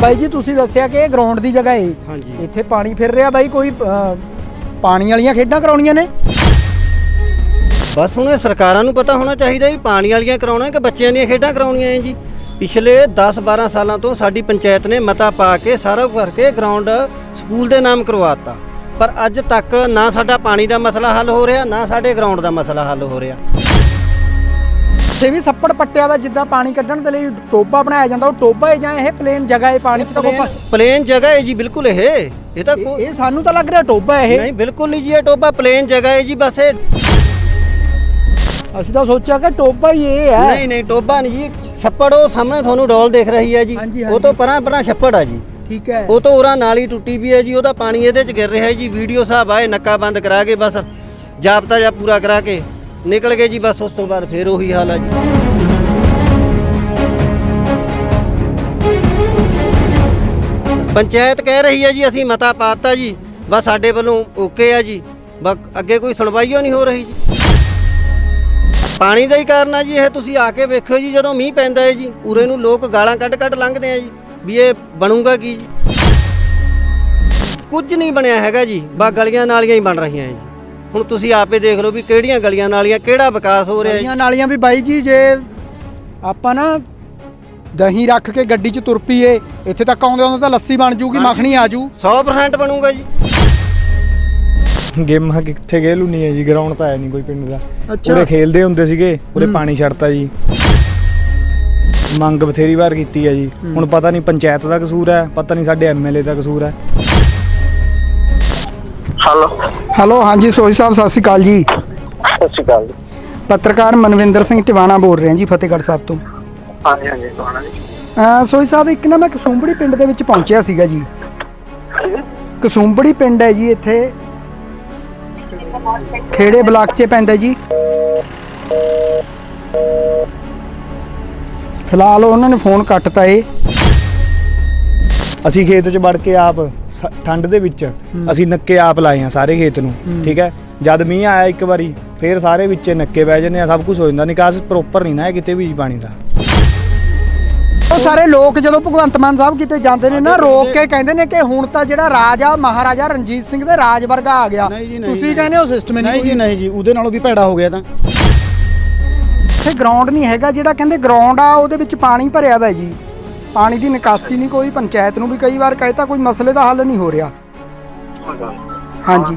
ਬਾਈ ਜੀ ਤੁਸੀਂ ਦੱਸਿਆ ਕਿ ਇਹ ਗਰਾਊਂਡ ਦੀ ਜਗ੍ਹਾ ਹੈ ਹਾਂਜੀ। ਇੱਥੇ ਪਾਣੀ ਫਿਰ ਰਿਹਾ ਬਾਈ ਕੋਈ ਅਹ, ਪਾਣੀ ਵਾਲੀਆਂ ਖੇਡਾਂ ਕਰਾਉਣੀਆਂ ਨੇ? ਬਸ ਹੁਣ ਇਹ ਸਰਕਾਰਾਂ ਨੂੰ ਪਤਾ ਹੋਣਾ ਚਾਹੀਦਾ ਵੀ ਪਾਣੀ ਵਾਲੀਆਂ ਕਰਾਉਣਾ ਕਿ ਬੱਚਿਆਂ ਦੀਆਂ ਖੇਡਾਂ ਕਰਾਉਣੀਆਂ ਹੈ ਜੀ। ਪਿਛਲੇ 10-12 ਸਾਲਾਂ ਤੋਂ ਸਾਡੀ ਪੰਚਾਇਤ ਨੇ ਮਤਾ ਪਾ ਕੇ ਸਾਰਾ ਕੁਝ ਕਰਕੇ ਗਰਾਊਂਡ ਸਕੂਲ ਦੇ ਨਾਮ ਕਰਵਾਤਾ। ਪਰ ਅੱਜ ਤੱਕ ਨਾ ਸਾਡਾ ਪਾਣੀ ਦਾ ਮਸਲਾ ਹੱਲ ਹੋ ਰਿਹਾ ਨਾ ਸਾਡੇ ਗਰਾਊਂਡ ਦਾ ਮਸਲਾ ਹੱਲ ਹੋ ਰਿਹਾ। ਇੱਥੇ ਵੀ ਸੱਪੜ ਪੱਟਿਆ ਵਾ ਜਿੱਦਾਂ ਪਾਣੀ ਕੱਢਣ ਦੇ ਲਈ ਟੋਬਾ ਬਣਾਇਆ ਜਾਂਦਾ ਉਹ ਟੋਬਾ ਹੈ ਜਾਂ ਇਹ ਪਲੇਨ ਜਗ੍ਹਾ ਹੈ ਪਾਣੀ 'ਚ ਤਾਂ ਕੋਈ ਪ- ਪਲੇਨ ਜਗ੍ਹਾ ਹੈ ਜੀ ਬਿਲਕੁਲ ਇਹ। ਇਹ ਤਾਂ ਕੋ- ਇਹ ਸਾਨੂੰ ਤਾਂ ਲੱਗ ਰਿਹਾ ਟੋਬਾ ਹੈ ਇਹ। ਨਹੀਂ ਬਿਲਕੁਲ ਨਹੀਂ ਜੀ ਇਹ ਟੋਬਾ ਪਲੇਨ ਜਗ੍ਹਾ ਹੈ ਜੀ ਬਸ ਇਹ ਅਸੀਂ ਤਾਂ ਸੋਚਿਆ ਕਿ ਟੋਬਾ ਹੀ ਇਹ ਹੈ। ਨਹੀਂ ਨਹੀਂ ਟੋਬਾ ਨਹੀਂ ਜੀ। ਛੱਪੜ ਉਹ ਸਾਹਮਣੇ ਤੁਹਾਨੂੰ ਡੋਲ ਦਿਖ ਰਹੀ ਹੈ ਜੀ। ਹਾਂਜੀ, ਉਹ ਤੋਂ ਪਰਾਂ ਪਰਾਂ ਛੱਪੜ ਆ ਜੀ। ਠੀਕ ਹੈ। ਉਹ ਤੋਂ ਉਰਾ ਨਾਲੀ ਟੁੱਟੀ ਵੀ ਹੈ ਜੀ ਉਹਦਾ ਪਾਣੀ ਇਹਦੇ ਚ ਗਿਰ ਰਿਹਾ ਹੈ ਜੀ। ਵੀਡੀਓ ਸਾਹਿਬ ਆਏ ਨੱਕਾ ਬੰਦ ਕਰਾ ਕੇ ਬਸ ਜਾਬਤਾ ਜਾਂ ਪੂਰਾ ਕਰਾ ਕੇ। ਨਿਕਲ ਗਏ ਜੀ ਬਸ ਉਸ ਤੋਂ ਬਾਅਦ ਫੇਰ ਉਹੀ ਹਾਲ ਆ ਜੀ। ਪੰਚਾਇਤ ਕਹਿ ਰਹੀ ਹੈ ਜੀ, ਅਸੀਂ ਮਤਾ ਪਾਤਾ ਜੀ, ਬਸ ਸਾਡੇ ਵੱਲੋਂ ਓਕੇ ਆ ਜੀ, ਬਸ ਅੱਗੇ ਕੋਈ ਸੁਣਵਾਈਓ ਨਹੀਂ ਹੋ ਰਹੀ ਜੀ। ਪਾਣੀ ਦਾ ਹੀ ਕਾਰਨ ਆ ਜੀ, ਇਹ ਤੁਸੀਂ ਆ ਕੇ ਵੇਖਿਓ ਜੀ, ਜਦੋਂ ਮੀਂਹ ਪੈਂਦਾ ਹੈ ਜੀ, ਉਰੇ ਨੂੰ ਲੋਕ ਗਾਲਾਂ ਕੱਢ ਕੱਢ ਲੰਘਦੇ ਆ ਜੀ, ਵੀ ਇਹ ਬਣੂਗਾ ਕੀ ਜੀ। ਕੁਝ ਨਹੀਂ ਬਣਿਆ ਹੈਗਾ ਜੀ ਬਾ ਗਲੀਆਂ ਨਾਲੀਆਂ ਹੀ ਬਣ ਰਹੀਆਂ ਹੈ ਜੀ। ਹੁਣ ਤੁਸੀਂ ਆਪੇ ਦੇਖ ਲਓ ਵੀ ਕਿਹੜੀਆਂ ਗਲੀਆਂ ਨਾਲੀਆਂ ਕਿਹੜਾ ਵਿਕਾਸ ਹੋ ਰਿਹਾ ਹੈ। ਗਲੀਆਂ ਨਾਲੀਆਂ ਵੀ ਬਾਈ ਜੀ ਜੇ ਆਪਾਂ ਨਾ ਦਹੀਂ ਰੱਖ ਕੇ ਗੱਡੀ 'ਚ ਤੁਰ ਪਈਏ ਇੱਥੇ ਤੱਕ ਆਉਂਦੇ ਆਉਂਦੇ ਤਾਂ ਲੱਸੀ ਬਣ ਜੂਗੀ ਮੱਖਣੀ ਆ ਜੂ। 100% ਬਣੂਗਾ ਜੀ। ਗੇਮਾਂ ਕਿੱਥੇ ਗਏ ਲੁਨੀ ਹੈ ਜੀ ਗਰਾਊਂਡ ਤਾਂ ਹੈ ਨਹੀਂ ਕੋਈ ਪਿੰਡ ਦਾ। ਅੱਛਾ। ਉਰੇ ਖੇਲਦੇ ਹੁੰਦੇ ਸੀਗੇ ਉਰੇ ਪਾਣੀ ਛੱਡਤਾ ਜੀ। ਮੰਗ ਬਥੇਰੀ ਵਾਰ ਕੀਤੀ ਹੈ ਜੀ। ਹੁਣ ਪਤਾ ਨਹੀਂ ਪੰਚਾਇਤ ਦਾ ਕਸੂਰ ਹੈ ਪਤਾ ਨਹੀਂ ਸਾਡੇ ਐਮਐਲਏ ਦਾ ਕਸੂਰ ਹੈ। ਹੈਲੋ। ਹੈਲੋ ਹਾਂਜੀ ਸੋਈ ਸਾਹਿਬ ਸਤਿ ਸ਼੍ਰੀ ਅਕਾਲ ਜੀ। ਸਤਿ ਸ਼੍ਰੀ ਅਕਾਲ ਜੀ। ਪੱਤਰਕਾਰ ਮਨਵਿੰਦਰ ਸਿੰਘ ਟਿਵਾਣਾ ਬੋਲ ਰਿਹਾ ਜੀ ਫਤਿਹਗੜ੍ਹ ਸਾਹਿਬ ਤੋਂ। ਹਾਂਜੀ ਹਾਂਜੀ ਕੌਣ ਜੀ। ਅਹ ਸੋਈ ਸਾਹਿਬ ਇੱਕ ਨਾ ਮੈਂ ਕਸੂੰਬੜੀ ਪਿੰਡ ਦੇ ਵਿੱਚ ਪਹੁੰਚਿਆ ਸੀਗਾ ਜੀ। ਕਸੂੰਬੜੀ ਪਿੰਡ ਹੈ ਜੀ ਇੱਥੇ। ਖੇੜੇ ਬਲਾਕ 'ਚ ਪੈਂਦਾ ਜੀ। ਫਿਲਹਾਲ ਉਹਨਾਂ ਨੇ ਫੋਨ ਕੱਟਤਾ ਏ। ਅਸੀਂ ਖੇਤ 'ਚ ਵੜ ਕੇ ਆਪ ਠੰਡ ਦੇ ਵਿੱਚ ਅਸੀਂ ਨੱਕੇ ਆਪ ਲਾਏ ਆ ਸਾਰੇ ਖੇਤ ਨੂੰ ਠੀਕ ਹੈ? ਜਦ ਮੀਂਹ ਆਇਆ ਇੱਕ ਵਾਰੀ ਫੇਰ ਸਾਰੇ ਵਿੱਚੇ ਨੱਕੇ ਬਹਿ ਜਾਂਦੇ ਆ ਸਭ ਕੁਝ ਹੋ ਜਾਂਦਾ ਨਿਕਾਸ ਪ੍ਰੋਪਰ ਨਹੀਂ ਨਾ ਹੈ ਕਿਤੇ ਵੀ ਪਾਣੀ ਦਾ। ਉਹ ਸਾਰੇ ਲੋਕ ਜਦੋਂ ਭਗਵੰਤ ਮਾਨ ਸਾਹਿਬ ਕਿਤੇ ਜਾਂਦੇ ਨੇ ਨਾ ਰੋਕ ਕੇ ਕਹਿੰਦੇ ਨੇ ਕਿ ਹੁਣ ਤਾਂ ਜਿਹੜਾ ਰਾਜ ਆ ਮਹਾਰਾਜਾ ਰਣਜੀਤ ਸਿੰਘ ਦੇ ਰਾਜ ਵਰਗਾ ਆ ਗਿਆ। ਨਹੀਂ ਜੀ, ਨਹੀਂ, ਤੁਸੀਂ। ਕਹਿੰਦੇ ਹੋ ਸਿਸਟਮ ਨਹੀਂ ਜੀ ਨਹੀਂ ਜੀ ਉਹਦੇ ਨਾਲੋਂ ਵੀ ਭੈੜਾ ਹੋ ਗਿਆ ਤਾਂ। ਇੱਥੇ ਗਰਾਊਂਡ ਨਹੀਂ ਹੈਗਾ ਜਿਹੜਾ ਕਹਿੰਦੇ ਗਰਾਊਂਡ ਆ ਉਹਦੇ ਵਿੱਚ ਪਾਣੀ ਭਰਿਆ ਹੋਇਆ ਜੀ। ਪਾਣੀ ਦੀ ਨਿਕਾਸੀ ਨਹੀਂ ਕੋਈ ਪੰਚਾਇਤ ਨੂੰ ਵੀ ਕਈ ਵਾਰ ਕਹਿਤਾ ਕੋਈ ਮਸਲੇ ਦਾ ਹੱਲ ਨਹੀਂ ਹੋ ਰਿਹਾ। ਹਾਂਜੀ।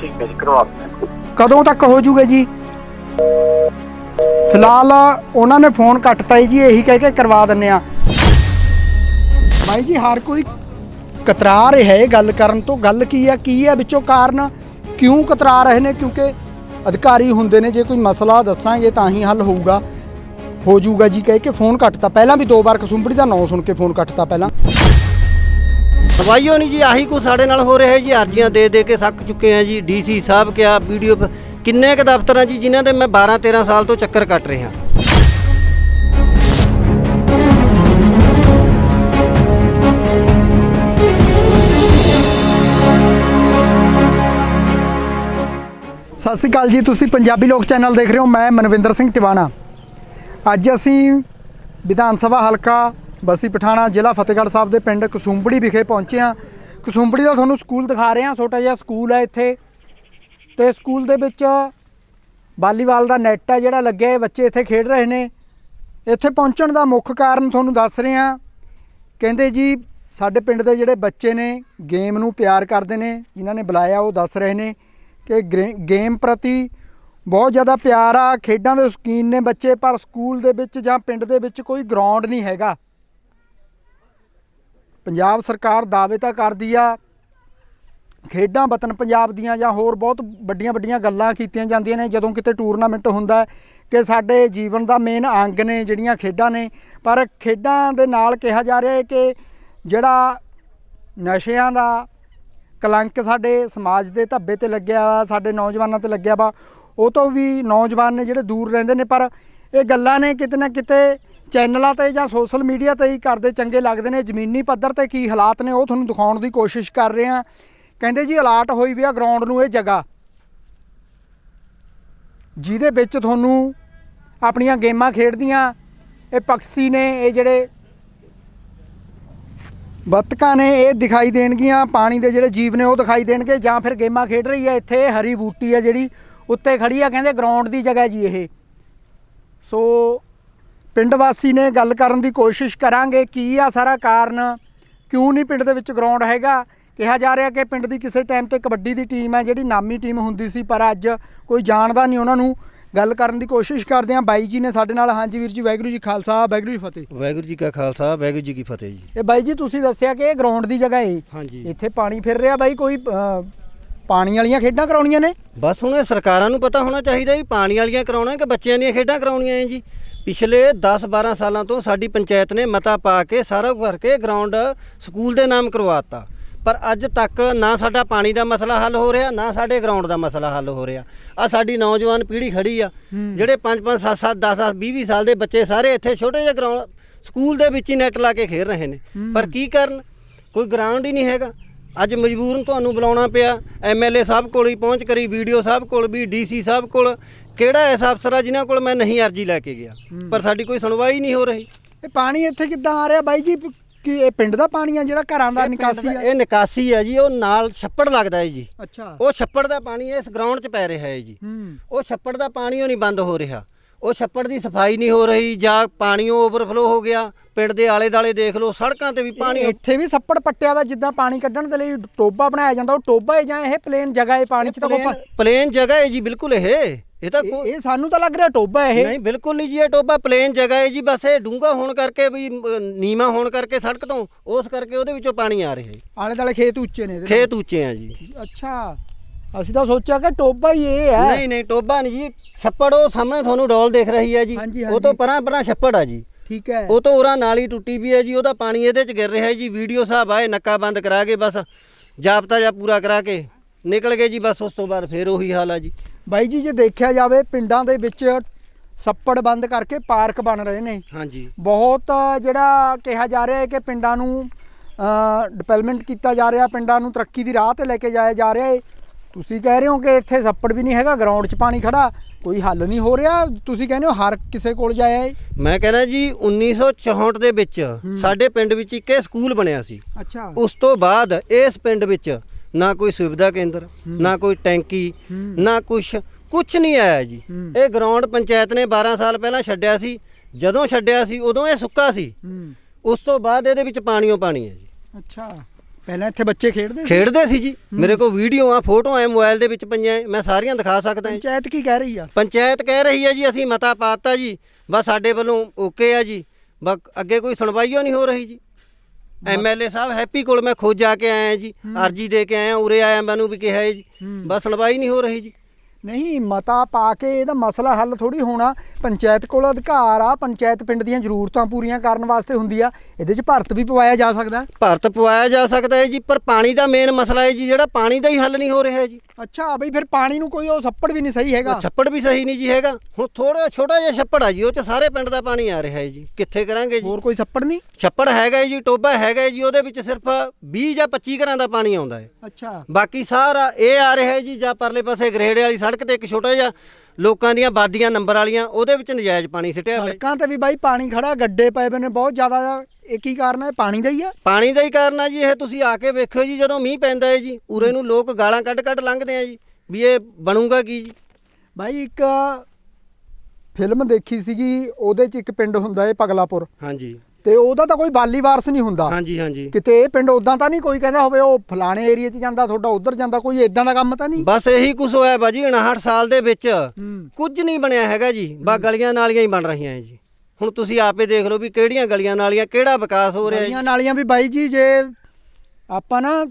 ਠੀਕ ਹੈ ਜੀ ਕਰਵਾ ਦਿੰਦੇ ਕਦੋਂ ਤੱਕ ਹੋ ਜੂਗਾ ਜੀ? ਫਿਲਹਾਲ ਉਹਨਾਂ ਨੇ ਫੋਨ ਕੱਟਤਾ ਜੀ ਇਹੀ ਕਹਿ ਕੇ ਕਰਵਾ ਦਿੰਨੇ ਆ ਭਾਈ ਜੀ ਹਰ ਕੋਈ ਕਤਰਾ ਰਿਹਾ ਹੈ ਗੱਲ ਕਰਨ ਤੋਂ। ਗੱਲ ਕੀ ਹੈ ਕੀ ਹੈ ਵਿੱਚੋਂ ਕਾਰਨ? ਕਿਉਂ ਕਤਰਾ ਰਹੇ ਨੇ? ਕਿਉਂਕਿ ਅਧਿਕਾਰੀ ਹੁੰਦੇ ਨੇ ਜੇ ਕੋਈ ਮਸਲਾ ਦੱਸਾਂਗੇ ਤਾਂ ਹੀ ਹੱਲ ਹੋਊਗਾ। ਹੋ ਜਾਊਗਾ ਜੀ ਕਹਿ ਕੇ ਫੋਨ ਕੱਟਤਾ। ਪਹਿਲਾਂ ਵੀ ਦੋ ਵਾਰ ਕਸੁੰਬੜੀ ਦਾ ਨਾਂ ਸੁਣ ਕੇ ਫੋਨ ਕੱਟਤਾ ਪਹਿਲਾਂ। ਦਵਾਈਓ ਨਹੀਂ ਜੀ ਆਹੀ ਕੁਛ ਸਾਡੇ ਨਾਲ ਹੋ ਰਿਹਾ ਹੈ ਜੀ ਅਰਜ਼ੀਆਂ ਦੇ ਦੇ ਕੇ ਥੱਕ ਚੁੱਕੇ ਆ ਜੀ ਡੀਸੀ ਸਾਹਿਬ ਕਿਹਾ ਵੀਡੀਓ ਕਿੰਨੇ ਕ ਦਫ਼ਤਰ ਜੀ ਜਿਨ੍ਹਾਂ ਦੇ ਮੈਂ 12 13 ਸਾਲ ਤੋਂ ਚੱਕਰ ਕੱਟ ਰਿਹਾ। ਸਤਿ ਸ਼੍ਰੀ ਅਕਾਲ ਜੀ ਤੁਸੀਂ ਪੰਜਾਬੀ ਲੋਕ ਚੈਨਲ ਦੇਖ ਰਹੇ ਹੋ ਮੈਂ ਮਨਵਿੰਦਰ ਸਿੰਘ ਟਿਵਾਣਾ। ਅੱਜ ਅਸੀਂ ਵਿਧਾਨ ਸਭਾ ਹਲਕਾ ਬਸੀ ਪਠਾਣਾ ਜ਼ਿਲ੍ਹਾ ਫਤਿਹਗੜ੍ਹ ਸਾਹਿਬ ਦੇ ਪਿੰਡ ਕਸੂੰਬੜੀ ਵਿਖੇ ਪਹੁੰਚੇ ਹਾਂ। ਕਸੂੰਬੜੀ ਦਾ ਤੁਹਾਨੂੰ ਸਕੂਲ ਦਿਖਾ ਰਹੇ ਹਾਂ, ਛੋਟਾ ਜਿਹਾ ਸਕੂਲ ਹੈ ਇੱਥੇ। ਤੇ ਸਕੂਲ ਦੇ ਵਿੱਚ ਵਾਲੀਬਾਲ ਦਾ ਨੈੱਟ ਹੈ ਜਿਹੜਾ ਲੱਗਿਆ ਹੈ, ਬੱਚੇ ਇੱਥੇ ਖੇਡ ਰਹੇ ਨੇ। ਇੱਥੇ ਪਹੁੰਚਣ ਦਾ ਮੁੱਖ ਕਾਰਨ ਤੁਹਾਨੂੰ ਦੱਸ ਰਹੇ ਹਾਂ। ਕਹਿੰਦੇ ਜੀ, ਸਾਡੇ ਪਿੰਡ ਦੇ ਜਿਹੜੇ ਬੱਚੇ ਨੇ, ਗੇਮ ਨੂੰ ਪਿਆਰ ਕਰਦੇ ਨੇ, ਜਿਨ੍ਹਾਂ ਨੇ ਬੁਲਾਇਆ ਉਹ ਦੱਸ ਰਹੇ ਨੇ ਕਿ ਗਰੇ- ਗੇਮ ਪ੍ਰਤੀ ਬਹੁਤ ਜ਼ਿਆਦਾ ਪਿਆਰ ਆ, ਖੇਡਾਂ ਦੇ ਸ਼ੌਕੀਨ ਨੇ ਬੱਚੇ, ਪਰ ਸਕੂਲ ਦੇ ਵਿੱਚ ਜਾਂ ਪਿੰਡ ਦੇ ਵਿੱਚ ਕੋਈ ਗਰਾਊਂਡ ਨਹੀਂ ਹੈਗਾ। ਪੰਜਾਬ ਸਰਕਾਰ ਦਾਅਵੇ ਤਾਂ ਕਰਦੀ ਆ, ਖੇਡਾਂ ਵਤਨ ਪੰਜਾਬ ਦੀਆਂ ਜਾਂ ਹੋਰ ਬਹੁਤ ਵੱਡੀਆਂ ਵੱਡੀਆਂ ਗੱਲਾਂ ਕੀਤੀਆਂ ਜਾਂਦੀਆਂ ਨੇ। ਜਦੋਂ ਕਿਤੇ ਟੂਰਨਾਮੈਂਟ ਹੁੰਦਾ ਕਿ ਸਾਡੇ ਜੀਵਨ ਦਾ ਮੇਨ ਅੰਗ ਨੇ ਜਿਹੜੀਆਂ ਖੇਡਾਂ ਨੇ, ਪਰ ਖੇਡਾਂ ਦੇ ਨਾਲ ਕਿਹਾ ਜਾ ਰਿਹਾ ਹੈ ਕਿ ਜਿਹੜਾ ਨਸ਼ਿਆਂ ਦਾ ਕਲੰਕ ਸਾਡੇ ਸਮਾਜ ਦੇ ਧੱਬੇ ਤੇ ਲੱਗਿਆ ਵਾ, ਸਾਡੇ ਨੌਜਵਾਨਾਂ ਤੇ ਲੱਗਿਆ ਵਾ ਉਹ ਤੋਂ ਵੀ ਨੌਜਵਾਨ ਨੇ ਜਿਹੜੇ ਦੂਰ ਰਹਿੰਦੇ ਨੇ, ਪਰ ਇਹ ਗੱਲਾਂ ਨੇ ਕਿਤੇ ਨਾ ਕਿਤੇ ਚੈਨਲਾਂ ਤੇ ਜਾਂ ਸੋਸ਼ਲ ਮੀਡੀਆ ਤੇ ਹੀ ਕਰਦੇ ਚੰਗੇ ਲੱਗਦੇ ਨੇ। ਜ਼ਮੀਨੀ ਪੱਧਰ ਤੇ ਕੀ ਹਾਲਾਤ ਨੇ ਉਹ ਤੁਹਾਨੂੰ ਦਿਖਾਉਣ ਦੀ ਕੋਸ਼ਿਸ਼ ਕਰ ਰਹੇ ਹਾਂ। ਕਹਿੰਦੇ ਜੀ ਅਲਾਟ ਹੋਈ ਵੀ ਆ ਗਰਾਊਂਡ ਨੂੰ ਇਹ ਜਗ੍ਹਾ। ਜਿਹਦੇ ਵਿੱਚ ਤੁਹਾਨੂੰ ਆਪਣੀਆਂ ਗੇਮਾਂ ਖੇਡਦੀਆਂ, ਇਹ ਪੰਛੀ ਨੇ, ਇਹ ਜਿਹੜੇ ਬੱਤਕਾਂ ਨੇ, ਇਹ ਦਿਖਾਈ ਦੇਣਗੀਆਂ, ਪਾਣੀ ਦੇ ਜਿਹੜੇ ਜੀਵ ਨੇ ਉਹ ਦਿਖਾਈ ਦੇਣਗੇ ਜਾਂ ਫਿਰ ਗੇਮਾਂ ਖੇਡ ਰਹੀ ਹੈ। ਇੱਥੇ ਹਰੀ ਬੂਟੀ ਹੈ ਜਿਹੜੀ ਉੱਤੇ ਖੜੀ ਆ ਕਹਿੰਦੇ ਗਰਾਊਂਡ ਦੀ ਜਗ੍ਹਾ ਜੀ ਇਹ। ਸੋ ਪਿੰਡ ਵਾਸੀ ਨੇ ਗੱਲ ਕਰਨ ਦੀ ਕੋਸ਼ਿਸ਼ ਕਰਾਂਗੇ ਕੀ ਆ ਸਾਰਾ ਕਾਰਨ? ਕਿਉਂ ਨਹੀਂ ਪਿੰਡ ਦੇ ਵਿੱਚ ਗਰਾਊਂਡ ਹੈਗਾ? ਕਿਹਾ ਜਾ ਰਿਹਾ ਕਿ ਪਿੰਡ ਦੀ ਕਿਸੇ ਟਾਈਮ ਤੇ ਕਬੱਡੀ ਦੀ ਟੀਮ ਹੈ ਜਿਹੜੀ ਨਾਮੀ ਟੀਮ ਹੁੰਦੀ ਸੀ ਪਰ ਅੱਜ ਕੋਈ ਜਾਣਦਾ ਨਹੀਂ ਉਹਨਾਂ ਨੂੰ। ਗੱਲ ਕਰਨ ਦੀ ਕੋਸ਼ਿਸ਼ ਕਰਦੇ ਹਾਂ ਬਾਈ ਜੀ ਨੇ ਸਾਡੇ ਨਾਲ ਹਾਂਜੀ ਵੀਰ ਜੀ ਵਾਹਿਗੁਰੂ ਜੀ ਖਾਲਸਾ ਵਾਹਿਗੁਰੂ ਜੀ ਫਤਿਹ। ਵਾਹਿਗੁਰੂ ਜੀ ਕਾ ਖਾਲਸਾ ਵਾਹਿਗੁਰੂ ਜੀ ਕੀ ਫਤਿਹ ਜੀ। ਇਹ ਬਾਈ ਜੀ ਤੁਸੀਂ ਦੱਸਿਆ ਕਿ ਇਹ ਗਰਾਊਂਡ ਦੀ ਜਗ੍ਹਾ ਹੈ ਹਾਂਜੀ। ਇੱਥੇ ਪਾਣੀ ਫਿਰ ਰਿਹਾ ਬਾਈ ਕੋਈ ਪਾਣੀ ਵਾਲੀਆਂ ਖੇਡਾਂ ਕਰਾਉਣੀਆਂ ਨੇ? ਬਸ ਹੁਣ ਇਹ ਸਰਕਾਰਾਂ ਨੂੰ ਪਤਾ ਹੋਣਾ ਚਾਹੀਦਾ ਵੀ ਪਾਣੀ ਵਾਲੀਆਂ ਕਰਾਉਣਾ ਕਿ ਬੱਚਿਆਂ ਦੀਆਂ ਖੇਡਾਂ ਕਰਾਉਣੀਆਂ ਹੈ ਜੀ। ਪਿਛਲੇ 10-12 ਸਾਲਾਂ ਤੋਂ ਸਾਡੀ ਪੰਚਾਇਤ ਨੇ ਮਤਾ ਪਾ ਕੇ ਸਾਰਾ ਕੁਝ ਕਰਕੇ ਗਰਾਊਂਡ ਸਕੂਲ ਦੇ ਨਾਮ ਕਰਵਾਤਾ ਪਰ ਅੱਜ ਤੱਕ ਨਾ ਸਾਡਾ ਪਾਣੀ ਦਾ ਮਸਲਾ ਹੱਲ ਹੋ ਰਿਹਾ, ਨਾ ਸਾਡੇ ਗਰਾਊਂਡ ਦਾ ਮਸਲਾ ਹੱਲ ਹੋ ਰਿਹਾ। ਆ ਸਾਡੀ ਨੌਜਵਾਨ ਪੀੜ੍ਹੀ ਖੜੀ ਆ, ਜਿਹੜੇ 5-5 7-7 10-10 20-20 ਸਾਲ ਦੇ ਬੱਚੇ ਸਾਰੇ ਇੱਥੇ ਛੋਟੇ ਜਿਹੇ ਗਰਾਊਂਡ ਸਕੂਲ ਦੇ ਵਿੱਚ ਹੀ ਨੈਟ ਲਾ ਕੇ ਖੇਡ ਰਹੇ ਨੇ। ਪਰ ਕੀ ਕਰਨ? ਕੋਈ ਗਰਾਊਂਡ ਹੀ ਨਹੀਂ ਹੈਗਾ। ਅੱਜ ਮਜਬੂਰਨ ਤੁਹਾਨੂੰ ਬੁਲਾਉਣਾ ਪਿਆ। ਐਮਐਲਏ ਸਾਹਿਬ ਕੋਲ ਹੀ ਪਹੁੰਚ ਕਰੀ ਵੀਡੀਓ ਸਾਹਿਬ ਕੋਲ ਵੀ ਡੀਸੀ ਸਾਹਿਬ ਕੋਲ। ਕਿਹੜਾ ਐਸਾ ਅਫਸਰ ਆ ਜਿਨ੍ਹਾਂ ਕੋਲ ਮੈਂ ਨਹੀਂ ਅਰਜੀ ਲੈ ਕੇ ਗਿਆ? ਪਰ ਸਾਡੀ ਕੋਈ ਸੁਣਵਾਈ ਨਹੀਂ ਹੋ ਰਹੀ। ਇਹ ਪਾਣੀ ਇੱਥੇ ਕਿੱਦਾਂ ਆ ਰਿਹਾ ਬਾਈ ਜੀ? ਕਿ ਇਹ ਪਿੰਡ ਦਾ ਪਾਣੀ ਆ ਜਿਹੜਾ ਘਰਾਂ ਦਾ ਨਿਕਾਸੀ ਆ? ਇਹ ਨਿਕਾਸੀ ਹੈ ਜੀ ਉਹ ਨਾਲ ਛੱਪੜ ਲੱਗਦਾ ਹੈ ਜੀ। ਅੱਛਾ। ਉਹ ਛੱਪੜ ਦਾ ਪਾਣੀ ਇਸ ਗਰਾਊਂਡ 'ਚ ਪੈ ਰਿਹਾ ਹੈ ਜੀ। ਉਹ ਛੱਪੜ ਦਾ ਪਾਣੀ ਉਹ ਨਹੀਂ ਬੰਦ ਹੋ ਰਿਹਾ। ਉਹ ਛੱਪੜ ਦੀ ਸਫ਼ਾਈ ਨਹੀਂ ਹੋ ਰਹੀ ਜਾਂ ਪਾਣੀ ਓਵਰਫਲੋ ਹੋ ਗਿਆ ਪਿੰਡ ਦੇ ਆਲੇ ਦਾਲੇ ਦੇਖ ਲਓ ਸੜਕਾਂ ਤੇ ਵੀ ਪਾਣੀ ਇੱਥੇ ਵੀ ਸੱਪੜ ਪੱਟਿਆ ਵਾ ਜਿੱਦਾਂ ਪਾਣੀ ਕੱਢਣ ਦੇ ਲਈ ਟੋਬਾ ਬਣਾਇਆ ਜਾਂਦਾ ਉਹ ਟੋਬਾ ਹੈ ਜਾਂ ਇਹ ਪਲੇਨ ਜਗ੍ਹਾ ਹੈ ਪਾਣੀ 'ਚ ਤਾਂ ਕੋਈ ਪਲੇਨ ਜਗ੍ਹਾ ਹੈ ਜੀ ਬਿਲਕੁਲ ਇਹ। ਇਹ ਤਾਂ ਇਹ ਸਾਨੂੰ ਤਾਂ ਲੱਗ ਰਿਹਾ ਟੋਬਾ ਇਹ। ਨਹੀਂ ਬਿਲਕੁਲ ਨਹੀਂ ਜੀ ਇਹ ਟੋਬਾ ਪਲੇਨ ਜਗ੍ਹਾ ਹੈ ਜੀ ਬਸ ਇਹ ਡੂੰਘਾ ਹੋਣ ਕਰਕੇ ਵੀ ਨੀਵਾ ਹੋਣ ਕਰਕੇ ਸੜਕ ਤੋਂ ਉਸ ਕਰਕੇ ਉਹਦੇ ਵਿੱਚੋਂ ਪਾਣੀ ਆ ਰਿਹਾ ਹੈ ਆਲੇ ਦਾਲੇ ਖੇਤ ਉੱਚੇ ਨੇ ਖੇਤ ਉੱਚੇ ਆ ਜੀ। ਅੱਛਾ। ਅਸੀਂ ਤਾਂ ਸੋਚਿਆ ਕਿ ਟੋਬਾ ਹੀ ਇਹ ਹੈ। ਨਹੀਂ ਨਹੀਂ ਟੋਬਾ ਨਹੀਂ ਜੀ। ਛੱਪੜ ਉਹ ਸਾਹਮਣੇ ਤੁਹਾਨੂੰ ਡੋਲ ਦਿਖ ਰਹੀ ਹੈ ਜੀ। ਹਾਂਜੀ, ਉਹ ਤੋਂ ਹਾਂਜੀ। ਪਰਾਂ ਪਰਾਂ ਛੱਪੜ ਆ ਜੀ। ਠੀਕ ਹੈ। ਉਹ ਤੋਂ ਉਰਾਂ ਨਾਲੀ ਟੁੱਟੀ ਵੀ ਹੈ ਜੀ। ਉਹਦਾ ਪਾਣੀ ਇਹਦੇ ਚ ਗਿਰ ਰਿਹਾ ਹੈ ਜੀ। ਵੀਡੀਓ ਸਾਹਿਬ ਆਏ ਨੱਕਾ ਬੰਦ ਕਰਾ ਕੇ ਬਸ ਜਾਬਤਾ ਜਾਂ ਪੂਰਾ ਕਰਾ ਕੇ ਨਿਕਲ ਗਏ ਜੀ। ਬਸ ਉਸ ਤੋਂ ਬਾਅਦ ਫੇਰ ਉਹੀ ਹਾਲ ਆ ਜੀ। ਬਾਈ ਜੀ ਜੇ ਦੇਖਿਆ ਜਾਵੇ ਪਿੰਡਾਂ ਦੇ ਵਿੱਚ ਸੱਪੜ ਬੰਦ ਕਰਕੇ ਪਾਰਕ ਬਣ ਰਹੇ ਨੇ। ਹਾਂਜੀ। ਬਹੁਤ ਜਿਹੜਾ ਕਿਹਾ ਜਾ ਰਿਹਾ ਹੈ ਕਿ ਪਿੰਡਾਂ ਨੂੰ ਡਿਵੈਲਪਮੈਂਟ ਕੀਤਾ ਜਾ ਰਿਹਾ ਪਿੰਡਾਂ ਨੂੰ ਤਰੱਕੀ ਦੀ ਰਾਹ ਤੇ ਲੈ ਕੇ ਜਾਇਆ ਜਾ ਰਿਹਾ ਹੈ। ਤੁਸੀਂ ਕਹਿ ਰਹੇ ਹੋ ਕਿ ਇੱਥੇ ਸੱਪੜ ਵੀ ਨਹੀਂ ਹੈਗਾ ਗਰਾਊਂਡ 'ਚ ਪਾਣੀ ਖੜਾ ਕੋਈ ਹੱਲ ਨਹੀਂ ਹੋ ਰਿਹਾ ਤੁਸੀਂ ਕਹਿੰਦੇ ਹੋ ਹਰ ਕਿਸੇ ਕੋਲ ਜਾਇਆ ਹੈ ਮੈਂ ਕਹਿੰਦਾ ਜੀ 1964 ਦੇ ਵਿੱਚ ਸਾਡੇ ਪਿੰਡ ਵਿੱਚ ਇੱਕ ਇਹ ਸਕੂਲ ਬਣਿਆ ਸੀ। ਅੱਛਾ। ਉਸ ਤੋਂ ਬਾਅਦ ਇਸ ਪਿੰਡ ਵਿੱਚ ਨਾ ਕੋਈ ਸੁਵਿਧਾ ਕੇਂਦਰ ਨਾ ਕੋਈ ਟੈਂਕੀ ਨਾ ਕੁਛ ਕੁਛ ਨਹੀਂ ਆਇਆ ਜੀ। ਇਹ ਗਰਾਊਂਡ ਪੰਚਾਇਤ ਨੇ 12 ਸਾਲ ਪਹਿਲਾਂ ਛੱਡਿਆ ਸੀ। ਜਦੋਂ ਛੱਡਿਆ ਸੀ ਉਦੋਂ ਇਹ ਸੁੱਕਾ ਸੀ। ਉਸ ਤੋਂ ਬਾਅਦ ਇਹਦੇ ਵਿੱਚ ਪਾਣੀਓ ਪਾਣੀ ਹੈ ਜੀ। ਅੱਛਾ। ਪਹਿਲਾਂ ਇੱਥੇ ਬੱਚੇ ਖੇਡਦੇ ਸੀ? ਖੇਡਦੇ ਸੀ ਜੀ। ਮੇਰੇ ਕੋਲ ਵੀਡੀਓ ਆ ਫੋਟੋ ਆ ਮੋਬਾਈਲ ਦੇ ਵਿੱਚ ਪਈਆਂ ਐ, ਮੈਂ ਸਾਰੀਆਂ ਦਿਖਾ ਸਕਦਾ ਪੰਚਾਇਤ ਕੀ ਕਹਿ ਰਹੀ ਆ? ਪੰਚਾਇਤ ਕਹਿ ਰਹੀ ਹੈ ਜੀ ਅਸੀਂ ਮਤਾ ਪਾਤਾ ਜੀ। ਬਸ ਸਾਡੇ ਵੱਲੋਂ ਓਕੇ ਆ ਜੀ। ਬਸ ਅੱਗੇ ਕੋਈ ਸੁਣਵਾਈਓ ਨਹੀਂ ਹੋ ਰਹੀ ਜੀ। ਐਮਐਲਏ ਸਾਹਿਬ ਹੈਪੀ ਕੋਲ ਮੈਂ ਖੁਦ ਜਾ ਕੇ ਆਇਆ ਜੀ। ਅਰਜੀ ਦੇ ਕੇ ਆਇਆ ਉਰੇ ਆਇਆ ਮੈਨੂੰ ਵੀ ਕਿਹਾ ਜੀ। ਬਸ ਸੁਣਵਾਈ ਨਹੀਂ ਹੋ ਰਹੀ ਜੀ। ਨਹੀਂ ਮਤਾ ਪਾ ਕੇ ਇਹਦਾ ਮਸਲਾ ਹੱਲ ਥੋੜੀ ਹੋਣਾ। ਪੰਚਾਇਤ ਕੋਲ ਅਧਿਕਾਰ ਆ ਪੰਚਾਇਤ ਪਿੰਡ ਦੀਆਂ ਜ਼ਰੂਰਤਾਂ ਪੂਰੀਆਂ ਕਰਨ ਵਾਸਤੇ ਹੁੰਦੀ ਆ। ਇਹਦੇ 'ਚ ਭਾਰਤ ਵੀ ਪਵਾਇਆ ਜਾ ਸਕਦਾ ਭਾਰਤ ਪਵਾਇਆ ਜਾ ਸਕਦਾ ਹੈ ਜੀ ਪਰ ਪਾਣੀ ਦਾ ਮੇਨ ਮਸਲਾ ਹੈ ਜੀ ਜਿਹੜਾ ਪਾਣੀ ਦਾ ਹੀ ਹੱਲ ਨਹੀਂ ਹੋ ਰਿਹਾ ਜੀ। ਅੱਛਾ ਬਈ ਫਿਰ ਪਾਣੀ ਨੂੰ ਕੋਈ ਉਹ ਸੱਪੜ ਵੀ ਨਹੀਂ ਸਹੀ ਹੈਗਾ। ਛੱਪੜ ਵੀ ਸਹੀ ਨਹੀਂ ਜੀ ਹੈਗਾ। ਹੁਣ ਥੋੜਾ ਛੋਟਾ ਜਿਹਾ ਛੱਪੜ ਆ ਜੀ ਉਹ ਚ ਸਾਰੇ ਪਿੰਡ ਦਾ ਪਾਣੀ ਆ ਰਿਹਾ ਹੈ ਜੀ। ਕਿੱਥੇ ਕਰਾਂਗੇ ਜੀ? ਹੋਰ ਕੋਈ ਸੱਪੜ ਨਹੀਂ? ਛੱਪੜ ਹੈਗਾ ਜੀ ਟੋਬਾ ਹੈਗਾ ਜੀ ਉਹਦੇ ਵਿੱਚ ਸਿਰਫ 20 ਜਾਂ 25 ਘਰਾਂ ਦਾ ਪਾਣੀ ਆਉਂਦਾ ਹੈ। ਅੱਛਾ। ਬਾਕੀ ਸਾਰਾ ਇਹ ਆ ਰਿਹਾ ਹੈ ਜੀ ਜਾਂ ਪਰਲੇ ਪਾਸੇ ਗਰੇੜੇ ਵਾਲੀ ਸੜਕ ਤੇ ਇੱਕ ਛੋਟਾ ਜਿਹਾ ਲੋਕਾਂ ਦੀਆਂ ਬਾਦੀਆਂ ਨੰਬਰ ਵਾਲੀਆਂ ਉਹਦੇ ਵਿੱਚ ਨਜਾਇਜ਼ ਪਾਣੀ ਸਿੱਟਿਆ ਹੋਇਆ। ਸੜਕਾਂ ਤੇ ਵੀ ਬਾਈ ਪਾਣੀ ਖੜਾ ਗੱਡੇ ਪਏ ਨੇ ਬਹੁਤ ਜ਼ਿਆਦਾ ਇਹ ਕੀ ਕਾਰਨ ਹੈ? ਪਾਣੀ ਦਾ ਹੀ ਆ ਪਾਣੀ ਦਾ ਹੀ ਕਾਰਨ ਆ ਜੀ ਇਹ ਤੁਸੀਂ ਆ ਕੇ ਵੇਖਿਓ ਜੀ ਜਦੋਂ ਮੀਂਹ ਪੈਂਦਾ ਹੈ ਜੀ ਉਰੇ ਨੂੰ ਲੋਕ ਗਾਲਾਂ ਕੱਢ ਕੱਢ ਲੰਘਦੇ ਆ ਜੀ ਵੀ ਇਹ ਬਣੂਗਾ ਕੀ ਜੀ? ਬਾਈ ਇੱਕ ਫਿਲਮ ਦੇਖੀ ਸੀਗੀ ਉਹਦੇ 'ਚ ਇੱਕ ਪਿੰਡ ਹੁੰਦਾ ਏ ਪਗਲਾਪੁਰ। ਹਾਂਜੀ। ਤੇ ਉਹਦਾ ਤਾਂ ਕੋਈ ਬਾਲੀ ਵਾਰਸ ਨਹੀਂ ਹੁੰਦਾ। ਹਾਂਜੀ ਹਾਂਜੀ। ਕਿਤੇ ਇਹ ਪਿੰਡ ਉਦਾਂ ਤਾਂ ਨਹੀਂ ਕੋਈ ਕਹਿੰਦਾ ਹੋਵੇ ਉਹ ਫਲਾਣੇ ਏਰੀਆ 'ਚ ਜਾਂਦਾ ਤੁਹਾਡਾ ਉਧਰ ਜਾਂਦਾ ਕੋਈ ਇਦਾਂ ਦਾ ਕੰਮ ਤਾਂ ਨਹੀਂ? ਬਸ ਇਹੀ ਕੁਝ ਹੋਇਆ ਬਾਜੀ 59 ਸਾਲ ਦੇ ਵਿੱਚ। ਹੂੰ। ਕੁਝ ਨਹੀਂ ਬਣਿਆ ਹੈਗਾ ਜੀ ਬਾ ਗਲੀਆਂ ਨਾਲੀਆਂ ਹੀ ਬਣ ਰਹੀਆਂ ਹੈ ਜੀ। ਹੁਣ ਤੁਸੀਂ ਆਪੇ ਦੇਖ ਲਓ ਵੀ ਕਿਹੜੀਆਂ ਗਲੀਆਂ ਨਾਲੀਆਂ ਕਿਹੜਾ ਵਿਕਾਸ ਹੋ ਰਿਹਾ ਜੀ। ਗਲੀਆਂ ਨਾਲੀਆਂ ਵੀ ਬਾਈ ਜੀ ਜੇ ਆਪਾਂ ਨਾ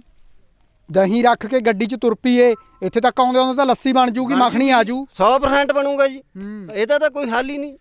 ਦਹੀਂ ਰੱਖ ਕੇ ਗੱਡੀ 'ਚ ਤੁਰ ਪਈਏ ਇੱਥੇ ਤੱਕ ਆਉਂਦੇ ਆਉਂਦੇ ਤਾਂ ਲੱਸੀ ਬਣ ਜੂਗੀ ਮੱਖਣੀ ਆ ਜੂ। 100% ਬਣੂਗਾ ਜੀ। ਹੂੰ। ਇਹਦਾ ਤਾਂ ਕੋਈ ਹੱਲ ਹੀ ਨਹੀਂ।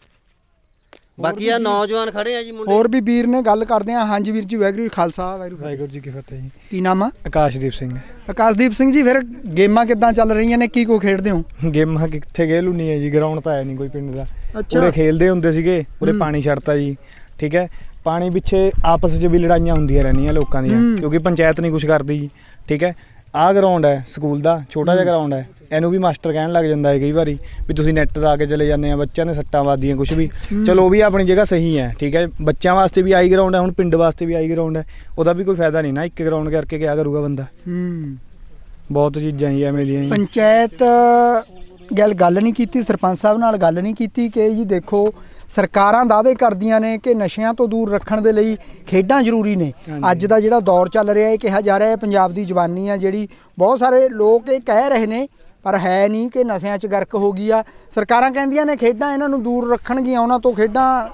ਬਾਕੀ ਆ ਨੌਜਵਾਨ ਖੜੇ ਆ ਜੀ ਮੁੰਡੇ। ਹੋਰ ਵੀ ਵੀਰ ਨੇ ਗੱਲ ਕਰਦੇ ਆ। ਹਾਂਜੀ ਵੀਰ ਜੀ ਵਾਹਿਗੁਰੂ ਜੀ ਖਾਲਸਾ ਵਾਹਿਗੁਰੂ ਜੀ। ਵਾਹਿਗੁਰੂ ਜੀ ਕੀ ਫਤਿਹ ਜੀ। ਕੀ ਨਾਮ ਆ? ਆਕਾਸ਼ਦੀਪ ਸਿੰਘ। ਆਕਾਸ਼ਦੀਪ ਸਿੰਘ ਜੀ ਫਿਰ ਗੇਮਾਂ ਕਿੱਦਾਂ ਚੱਲ ਰਹੀਆਂ ਨੇ? ਕੀ ਕੋ ਖੇਡਦੇ ਹੋ? ਗੇਮਾਂ ਕਿੱਥੇ ਗਏ ਲੁਨੀ ਹੈ ਜੀ ਗਰਾਊਂਡ ਤਾਂ ਹੈ ਨਹੀਂ ਕੋਈ ਪਿੰਡ ਦਾ। ਅੱਛਾ। ਉਰੇ ਖੇਲਦੇ ਹੁੰਦੇ ਸੀਗੇ ਉਰੇ ਹੂੰ। ਪਾਣੀ ਛੱਡਤਾ ਜੀ ਠੀਕ ਹੈ? ਪਾਣੀ ਪਿੱਛੇ ਆਪਸ 'ਚ ਵੀ ਲੜਾਈਆਂ ਹੁੰਦੀਆਂ ਰਹਿੰਦੀਆਂ ਲੋਕਾਂ ਦੀਆਂ ਹੂੰ। ਕਿਉਂਕਿ ਪੰਚਾਇਤ ਨਹੀਂ ਕੁਝ ਕਰਦੀ ਜੀ ਠੀਕ ਹੈ? ਆਹ ਗਰਾਊਂਡ ਹੈ ਸਕੂਲ ਦਾ ਛੋਟਾ ਜਿਹਾ ਗਰਾਊਂਡ ਹੈ। ਇਹਨੂੰ ਵੀ ਮਾਸਟਰ ਕਹਿਣ ਲੱਗ ਜਾਂਦਾ ਹੈ ਕਈ ਵਾਰੀ ਵੀ ਤੁਸੀਂ ਨੈਟ ਦਾ ਆ ਕੇ ਚਲੇ ਜਾਂਦੇ ਆ ਬੱਚਿਆਂ ਨੇ ਸੱਟਾਂ ਵੱਜਦੀਆਂ ਕੁਝ ਵੀ। ਚਲੋ ਉਹ ਵੀ ਆਪਣੀ ਜਗ੍ਹਾ ਸਹੀ ਹੈ ਠੀਕ ਹੈ। ਬੱਚਿਆਂ ਵਾਸਤੇ ਵੀ ਆਈ ਗਰਾਊਂਡ ਹੈ ਹੁਣ ਪਿੰਡ ਵਾਸਤੇ ਵੀ ਆਈ ਗਰਾਊਂਡ ਹੈ। ਉਹਦਾ ਵੀ ਕੋਈ ਫਾਇਦਾ ਨਹੀਂ ਨਾ ਇੱਕ ਗਰਾਊਂਡ ਕਰਕੇ ਕਿਆ ਕਰੂਗਾ ਬੰਦਾ। ਹੂੰ। ਬਹੁਤ ਚੀਜ਼ਾਂ ਹੀ ਐਵੇਂ ਦੀਆਂ। ਪੰਚਾਇਤ ਗੱਲ ਗੱਲ ਨਹੀਂ ਕੀਤੀ ਸਰਪੰਚ ਸਾਹਿਬ ਨਾਲ ਗੱਲ ਨਹੀਂ ਕੀਤੀ ਕਿ ਜੀ ਦੇਖੋ ਸਰਕਾਰਾਂ ਦਾਅਵੇ ਕਰਦੀਆਂ ਨੇ ਕਿ ਨਸ਼ਿਆਂ ਤੋਂ ਦੂਰ ਰੱਖਣ ਦੇ ਲਈ ਖੇਡਾਂ ਜ਼ਰੂਰੀ ਨੇ। ਅੱਜ ਦਾ ਜਿਹੜਾ ਦੌਰ ਚੱਲ ਰਿਹਾ ਹੈ ਕਿਹਾ ਜਾ ਰਿਹਾ ਹੈ ਪੰਜਾਬ ਦੀ ਜਵਾਨੀ ਆ ਜਿਹੜੀ। ਬਹੁਤ ਸਾਰੇ ਲੋਕ ਇਹ ਕਹਿ ਰਹੇ ਨੇ ਪਰ ਹੈ ਨਹੀਂ ਕਿ ਨਸ਼ਿਆਂ 'ਚ ਗਰਕ ਹੋ ਗਈ ਆ। ਸਰਕਾਰਾਂ ਕਹਿੰਦੀਆਂ ਨੇ ਖੇਡਾਂ ਇਹਨਾਂ ਨੂੰ ਦੂਰ ਰੱਖਣਗੀਆਂ, ਉਹਨਾਂ ਤੋਂ ਖੇਡਾਂ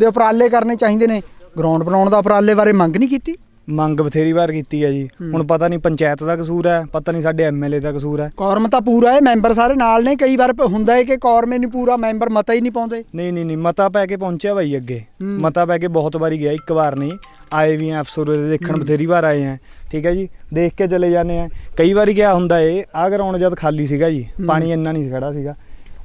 ਦੇ ਉਪਰਾਲੇ ਕਰਨੇ ਚਾਹੀਦੇ ਨੇ। ਗਰਾਊਂਡ ਬਣਾਉਣ ਦਾ ਉਪਰਾਲੇ ਬਾਰੇ ਮੰਗ ਨਹੀਂ ਕੀਤੀ? ਮੰਗ ਬਥੇਰੀ ਵਾਰ ਕੀਤੀ ਹੈ ਜੀ। ਹੁਣ ਪਤਾ ਨਹੀਂ ਪੰਚਾਇਤ ਦਾ ਕਸੂਰ ਹੈ ਪਤਾ ਨਹੀਂ ਸਾਡੇ ਐਮਐਲਏ ਦਾ ਕਸੂਰ ਹੈ। ਕੌਰਮ ਤਾਂ ਪੂਰਾ ਹੈ ਮੈਂਬਰ ਸਾਰੇ ਨਾਲ ਨੇ ਕਈ ਵਾਰ ਹੁੰਦਾ ਹੈ ਕਿ ਕੌਰਮ ਨਹੀਂ ਪੂਰਾ ਮੈਂਬਰ ਮਤਾ ਹੀ ਨਹੀਂ ਪਾਉਂਦੇ। ਨਹੀਂ ਨਹੀਂ ਨਹੀਂ ਮਤਾ ਪੈ ਕੇ ਪਹੁੰਚਿਆ ਬਾਈ ਅੱਗੇ। ਮਤਾ ਪੈ ਕੇ ਬਹੁਤ ਵਾਰੀ ਗਿਆ ਇੱਕ ਵਾਰ ਨਹੀਂ। ਆਏ ਵੀ ਆ ਅਫਸਰ ਉਹਦੇ ਦੇਖਣ ਬਥੇਰੀ ਵਾਰ ਆਏ ਆ। ਠੀਕ ਹੈ ਜੀ ਦੇਖ ਕੇ ਚਲੇ ਜਾਂਦੇ ਆ। ਕਈ ਵਾਰੀ ਕਿਆ ਹੁੰਦਾ ਏ ਆ ਗਰਾਊਂਡ ਜਦ ਖਾਲੀ ਸੀਗਾ ਜੀ ਪਾਣੀ ਇੰਨਾ ਨਹੀਂ ਖੜਾ ਸੀਗਾ।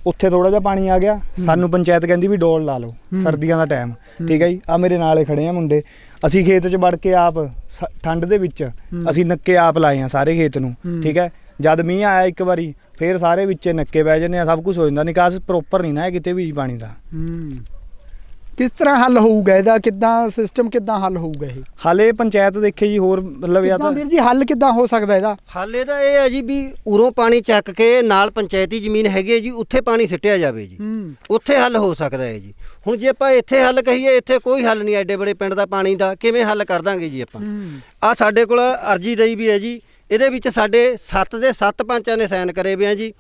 ਉੱਥੇ ਥੋੜਾ ਜਿਹਾ ਪਾਣੀ ਆ ਗਿਆ ਸਾਨੂੰ ਪੰਚਾਇਤ ਕਹਿੰਦੀ ਵੀ ਡੋਲ ਲਾ ਲਓ ਸਰਦੀਆਂ ਦਾ ਟਾਈਮ। ਠੀਕ ਹੈ ਜੀ ਆ ਮੇਰੇ ਨਾਲੇ ਖੜੇ ਆ ਮੁੰਡੇ। ਅਸੀਂ ਖੇਤ 'ਚ ਵੜ ਕੇ ਆਪ ਸ- ਠੰਡ ਦੇ ਵਿੱਚ ਅਸੀਂ ਨੱਕੇ ਆਪ ਲਾਏ ਆ ਸਾਰੇ ਖੇਤ ਨੂੰ ਠੀਕ ਹੈ? ਜਦ ਮੀਂਹ ਆਇਆ ਇੱਕ ਵਾਰੀ ਫੇਰ ਸਾਰੇ ਵਿੱਚੇ ਨੱਕੇ ਬਹਿ ਜਾਂਦੇ ਆ ਸਭ ਕੁਝ ਹੋ ਜਾਂਦਾ ਨਿਕਾਸ ਪ੍ਰੋਪਰ ਨਹੀਂ ਨਾ ਹੈ ਕਿਤੇ ਵੀ ਪਾਣੀ ਦਾ। ਹੂੰ। ਕਿਸ ਤਰ੍ਹਾਂ ਹੱਲ ਹੋਊਗਾ ਇਹਦਾ? ਕਿੱਦਾਂ ਸਿਸਟਮ ਕਿੱਦਾਂ ਹੱਲ ਹੋਊਗਾ ਇਹ? ਹਾਲੇ ਪੰਚਾਇਤ ਦੇਖੇ ਜੀ ਹੋਰ ਮਤਲਬ ਜਾਂ ਕਿੱਦਾਂ ਤਾਂ ਵੀਰ ਜੀ ਹੱਲ ਕਿੱਦਾਂ ਹੋ ਸਕਦਾ ਇਹਦਾ? ਹਾਲੇ ਤਾਂ ਇਹ ਹੈ ਜੀ ਵੀ ਉਰੋਂ ਪਾਣੀ ਚੱਕ ਕੇ ਨਾਲ ਪੰਚਾਇਤੀ ਜ਼ਮੀਨ ਹੈਗੀ ਹੈ ਜੀ ਉੱਥੇ ਪਾਣੀ ਸਿੱਟਿਆ ਜਾਵੇ ਜੀ। ਹੂੰ। ਉੱਥੇ ਹੱਲ ਹੋ ਸਕਦਾ ਹੈ ਜੀ। ਹੁਣ ਜੇ ਆਪਾਂ ਇੱਥੇ ਹੱਲ ਕਹੀਏ ਇੱਥੇ ਕੋਈ ਹੱਲ ਨਹੀਂ ਐਡੇ ਬੜੇ ਪਿੰਡ ਦਾ ਪਾਣੀ ਦਾ ਕਿਵੇਂ ਹੱਲ ਕਰ ਦਾਂਗੇ ਜੀ ਆਪਾਂ? ਆ ਸਾਡੇ ਕੋਲ ਅਰਜੀ ਦਈ ਵੀ ਹੈ ਜੀ ਇਹਦੇ ਵਿੱਚ ਸਾਡੇ 7 ਦੇ 7 ਪੰਚਾਂ ਨੇ ਸਾਈਨ ਕਰੇ ਵੇ ਆ ਜੀ।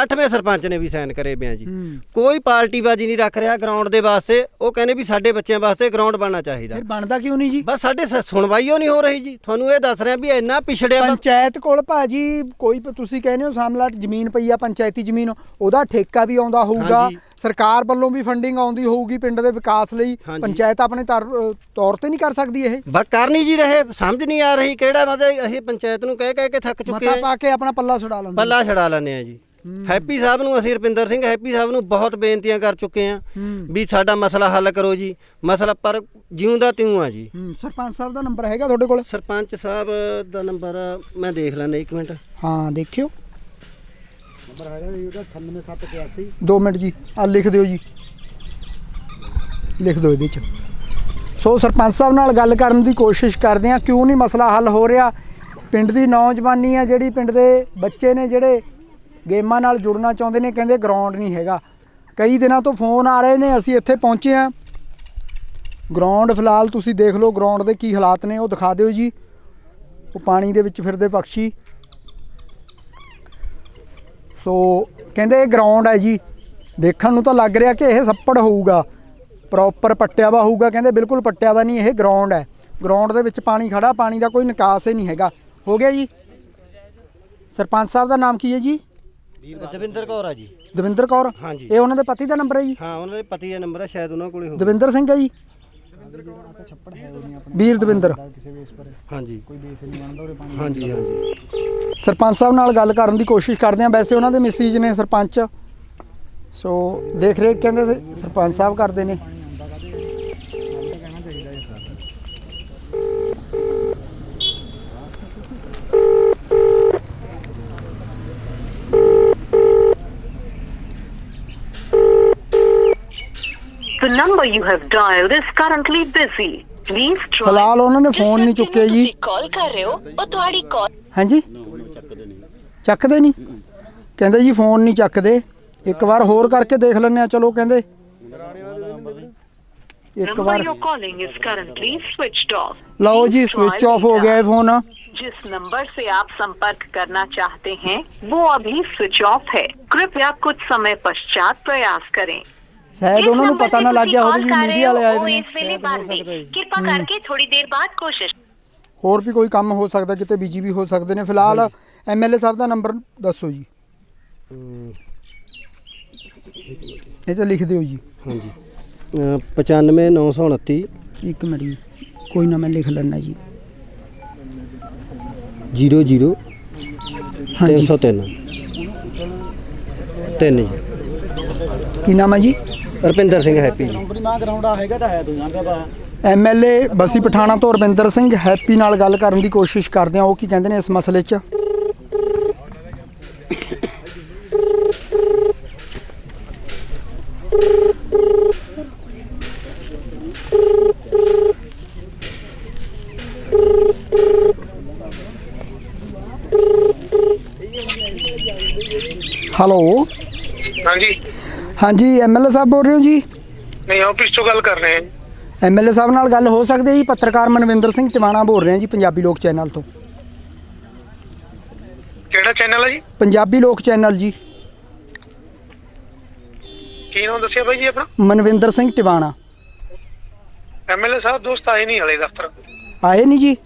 8ਵੇਂ ਸਰਪੰਚ ਨੇ ਵੀ ਸਾਈਨ ਕਰੇ ਵੇ ਆ ਜੀ। ਹੂੰ। ਕੋਈ ਪਾਰਟੀਬਾਜ਼ੀ ਨਹੀਂ ਰੱਖ ਰਿਹਾ ਗਰਾਊਂਡ ਦੇ ਵਾਸਤੇ। ਉਹ ਕਹਿੰਦੇ ਵੀ ਸਾਡੇ ਬੱਚਿਆਂ ਵਾਸਤੇ ਗਰਾਊਂਡ ਬਣਨਾ ਚਾਹੀਦਾ। ਫਿਰ ਬਣਦਾ ਕਿਉਂ ਨਹੀਂ ਜੀ? ਬਸ ਸਾਡੇ ਸੁਣਵਾਈ ਓ ਨਹੀਂ ਹੋ ਰਹੀ ਜੀ। ਤੁਹਾਨੂੰ ਇਹ ਦੱਸ ਰਿਹਾ ਵੀ ਇੰਨਾ ਪਿਛੜਿਆ ਪੰਚਾਇਤ ਕੋਲ ਭਾਜੀ ਕੋਈ ਤੁਸੀਂ ਕਹਿੰਦੇ ਹੋ ਸਾਮਲਾਟ ਜ਼ਮੀਨ ਪਈ ਆ ਪੰਚਾਇਤੀ ਜ਼ਮੀਨ ਉਹਦਾ ਠੇਕਾ ਵੀ ਆਉਂਦਾ ਹੋਊਗਾ। ਸਰਕਾਰ ਵੱਲੋਂ ਵੀ ਫੰਡਿੰਗ ਆਉਂਦੀ ਹੋਊਗੀ ਪਿੰਡ ਦੇ ਵਿਕਾਸ ਲਈ। ਪੰਚਾਇਤ ਆਪਣੇ ਤਰ- ਤੇ ਨਹੀਂ ਕਰ ਸਕਦੀ ਇਹ। ਬਸ ਕਰ ਨਹੀਂ ਜੀ ਰਹੇ ਸਮਝ ਨਹੀਂ ਆ ਰਹੀ ਕਿਹੜਾ ਮਤਲਬ ਅਸੀਂ ਪੰਚਾਇਤ ਨੂੰ ਕਹਿ ਕਹਿ ਕੇ ਥੱਕ ਚੁੱਕੇ ਮਤਾ ਹਾਂ। ਪਾ ਕੇ ਆਪਣਾ ਪੱਲਾ ਛੁਡਾ ਲੈਂਦੇ ਪੱਲਾ ਛੜਾ ਲੈਂਦੇ ਆ ਜੀ। ਹੈਪੀ ਸਾਹਿਬ ਨੂੰ ਅਸੀਂ ਰੁਪਿੰਦਰ ਸਿੰਘ ਹੈਪੀ ਸਾਹਿਬ ਨੂੰ ਬਹੁਤ ਬੇਨਤੀਆਂ ਕਰ ਚੁੱਕੇ ਆ ਵੀ ਸਾਡਾ ਮਸਲਾ ਹੱਲ ਕਰੋ ਜੀ। ਮਸਲਾ ਪਰ ਜਿਉਂਦਾ ਤਿਉਂ ਆ ਜੀ। ਸਰਪੰਚ ਸਾਹਿਬ ਦਾ ਨੰਬਰ ਹੈਗਾ ਤੁਹਾਡੇ ਕੋਲ? ਸਰਪੰਚ ਸਾਹਿਬ ਦਾ ਨੰਬਰ ਮੈਂ ਦੇਖ ਲੈਂਦਾ ਇੱਕ ਮਿੰਟ। ਹਾਂ ਦੇਖਿਓ। ਨੰਬਰ ਹੈਗਾ ਜੀ, ਉਹਦਾ 98781 2 ਮਿੰਟ ਜੀ ਆ ਲਿਖ ਦਿਓ ਜੀ। ਲਿਖ ਦਿਓ ਇਹਦੇ ਚ। ਸੋ ਸਰਪੰਚ ਸਾਹਿਬ ਨਾਲ ਗੱਲ ਕਰਨ ਦੀ ਕੋਸ਼ਿਸ਼ ਕਰਦੇ ਆ ਕਿਉਂ ਨਹੀਂ ਮਸਲਾ ਹੱਲ ਹੋ ਰਿਹਾ? ਪਿੰਡ ਦੀ ਨੌਜਵਾਨੀ ਆ, ਜਿਹੜੀ ਪਿੰਡ ਦੇ ਬੱਚੇ ਨੇ, ਜਿਹੜੇ ਗੇਮਾਂ ਨਾਲ ਜੁੜਨਾ ਚਾਹੁੰਦੇ ਨੇ, ਕਹਿੰਦੇ ਗਰਾਊਂਡ ਨਹੀਂ ਹੈਗਾ। ਕਈ ਦਿਨਾਂ ਤੋਂ ਫੋਨ ਆ ਰਹੇ ਨੇ, ਅਸੀਂ ਇੱਥੇ ਪਹੁੰਚੇ ਆ ਗਰਾਊਂਡ ਫਿਲਹਾਲ ਤੁਸੀਂ ਦੇਖ ਲਓ ਗਰਾਊਂਡ ਦੇ ਕੀ ਹਾਲਾਤ ਨੇ, ਉਹ ਦਿਖਾ ਦਿਓ ਜੀ। ਉਹ ਪਾਣੀ ਦੇ ਵਿੱਚ ਫਿਰਦੇ ਪੰਛੀ ਸੋ ਕਹਿੰਦੇ ਇਹ ਗਰਾਊਂਡ ਹੈ ਜੀ। ਦੇਖਣ ਨੂੰ ਤਾਂ ਲੱਗ ਰਿਹਾ ਕਿ ਇਹ ਸੱਪੜ ਹੋਊਗਾ। ਪ੍ਰੋਪਰ ਪੱਟਿਆ ਵਾ ਹੋਊਗਾ। ਕਹਿੰਦੇ ਬਿਲਕੁਲ ਪੱਟਿਆ ਵਾ ਨਹੀਂ ਇਹ ਗਰਾਊਂਡ ਹੈ। ਗਰਾਊਂਡ ਦੇ ਵਿੱਚ ਪਾਣੀ ਖੜਾ ਪਾਣੀ ਦਾ ਕੋਈ ਨਿਕਾਸ ਹੀ ਨਹੀਂ ਹੈਗਾ। ਹੋ ਗਿਆ ਜੀ। ਸਰਪੰਚ ਸਾਹਿਬ ਦਾ ਨਾਮ ਕੀ ਹੈ ਜੀ? ਦਵਿੰਦਰ ਕੌਰ ਆ ਜੀ। ਦਵਿੰਦਰ ਕੌਰ। ਇਹ ਉਹਨਾਂ ਦੇ ਪਤੀ ਦਾ ਨੰਬਰ ਹੈ ਜੀ? ਹਾਂ ਉਹਨਾਂ ਦੇ ਪਤੀ ਦਾ ਨੰਬਰ ਹੈ ਸ਼ਾਇਦ ਉਹਨਾਂ ਕੋਲੇ ਹੋਵੇ ਦਵਿੰਦਰ ਸਿੰਘ ਹੈ ਜੀ। ਵੀਰ ਦਵਿੰਦਰ। ਹਾਂਜੀ। ਹਾਂਜੀ ਹਾਂਜੀ। ਸਰਪੰਚ ਸਾਹਿਬ ਨਾਲ ਗੱਲ ਕਰਨ ਦੀ ਕੋਸ਼ਿਸ਼ ਕਰਦੇ ਆ ਵੈਸੇ ਉਹਨਾਂ ਦੇ ਮੈਸੇਜ ਨੇ ਸਰਪੰਚ। ਸੋ ਦੇਖ ਰਹੇ ਕਹਿੰਦੇ ਸੀ ਸਰਪੰਚ ਸਾਹਿਬ ਕਰਦੇ ਨੇ। The number you have dialed is currently busy. Please try. ਫਿਲਹਾਲ ਉਹਨਾਂ ਨੇ ਫੋਨ ਨਹੀਂ ਚੁੱਕਿਆ ਜੀ ਕਾਲ ਕਰ ਰਹੇ ਹੋ ਉਹ ਤੁਹਾਡੀ ਕਾਲ ਹਾਂਜੀ ਚੱਕਦੇ ਨਹੀਂ ਕਹਿੰਦੇ ਜੀ ਫੋਨ ਨਹੀਂ ਚੱਕਦੇ ਇੱਕ ਵਾਰ ਹੋਰ ਕਰਕੇ ਦੇਖ ਲੈਂਦੇ ਆ ਚਲੋ ਕਹਿੰਦੇ ਇੱਕ number war you're calling is currently switched off. ਲਓ ਜੀ Please try ਸਵਿਚ ਆਫ ਹੋ later. ਗਿਆ ਇਹ ਫੋਨ जिस नंबर से आप संपर्क करना चाहते हैं वो अभी स्विच ऑफ है कृपया कुछ समय पश्चात प्रयास करें ਸ਼ਾਇਦ ਉਹਨਾਂ ਨੂੰ ਪਤਾ ਨਾ ਲੱਗ ਗਿਆ ਹੋਵੇ ਰਹੇ ਮੀਡੀਆ ਵਾਲੇ ਆਏ ਨੇ। ਇਸ ਵੇਲੇ ਬੰਦ ਹੈ ਕਿਰਪਾ ਕਰਕੇ ਥੋੜੀ ਦੇਰ ਬਾਅਦ ਕੋਸ਼ਿਸ਼। ਹੋਰ ਵੀ ਕੋਈ ਕੰਮ ਹੋ ਸਕਦਾ ਕਿਤੇ ਬੀਜੀ ਵੀ ਹੋ ਸਕਦੇ ਨੇ। ਫਿਲਹਾਲ ਐਮਐਲਏ ਸਾਹਿਬ ਦਾ ਨੰਬਰ ਦੱਸੋ ਜੀ। ਇਹ 'ਚ ਲਿਖ ਦਿਓ ਜੀ। ਹਾਂਜੀ। 95929 ਇੱਕ ਮਿੰਟ ਜੀ ਕੋਈ ਨਾ ਮੈਂ ਲਿਖ ਲੈਣਾ ਜੀ। 00 ਹਾਂਜੀ। 303 ਤਿੰਨ ਜੀ। ਕੀ ਨਾਮ ਹੈ ਜੀ? ਰਪਿੰਦਰ ਸਿੰਘ ਹੈਪੀ ਜੀ। ਕੰਪਨੀ ਮਾਂ ਗਰਾਊਂਡ ਆ ਹੈਗਾ ਤਾਂ ਹੈ ਤੂੰ ਜਾਣਦਾ ਬਾ ਐਮਐਲਏ ਬਸੀ ਪਠਾਣਾ ਤੋਂ ਰਵਿੰਦਰ ਸਿੰਘ ਹੈਪੀ ਨਾਲ ਗੱਲ ਕਰਨ ਦੀ ਕੋਸ਼ਿਸ਼ ਕਰਦੇ ਆ ਉਹ ਕੀ ਕਹਿੰਦੇ ਨੇ ਇਸ ਮਸਲੇ 'ਚ? ਹੈਲੋ। ਹਾਂਜੀ। ਹਾਂਜੀ ਐਮਐਲਏ ਸਾਹਿਬ ਬੋਲ ਰਹੇ ਹੋ ਜੀ? ਨਹੀਂ ਆਫਿਸ ਤੋਂ ਗੱਲ ਕਰ ਰਹੇ ਹਾਂ ਐਮਐਲਏ ਸਾਹਿਬ ਨਾਲ ਗੱਲ ਹੋ ਸਕਦੀ ਹੈ ਜੀ ਪੱਤਰਕਾਰ ਮਨਵਿੰਦਰ ਸਿੰਘ ਟਿਵਾਣਾ ਬੋਲ ਰਹੇ ਹਾਂ ਜੀ ਪੰਜਾਬੀ ਲੋਕ ਚੈਨਲ ਤੋਂ। ਕਿਹੜਾ ਚੈਨਲ ਹੈ ਜੀ? ਪੰਜਾਬੀ ਲੋਕ ਚੈਨਲ ਜੀ। ਕੀ ਨਾਮ ਦੱਸਿਆ ਬਾਈ ਜੀ ਆਪਣਾ? ਮਨਵਿੰਦਰ ਸਿੰਘ ਟਿਵਾਣਾ ਐਮਐਲਏ ਸਾਹਿਬ ਦੋਸਤ ਆਏ ਨਹੀਂ ਹਲੇ ਦਫ਼ਤਰ। ਆਏ ਨਹੀਂ ਜੀ?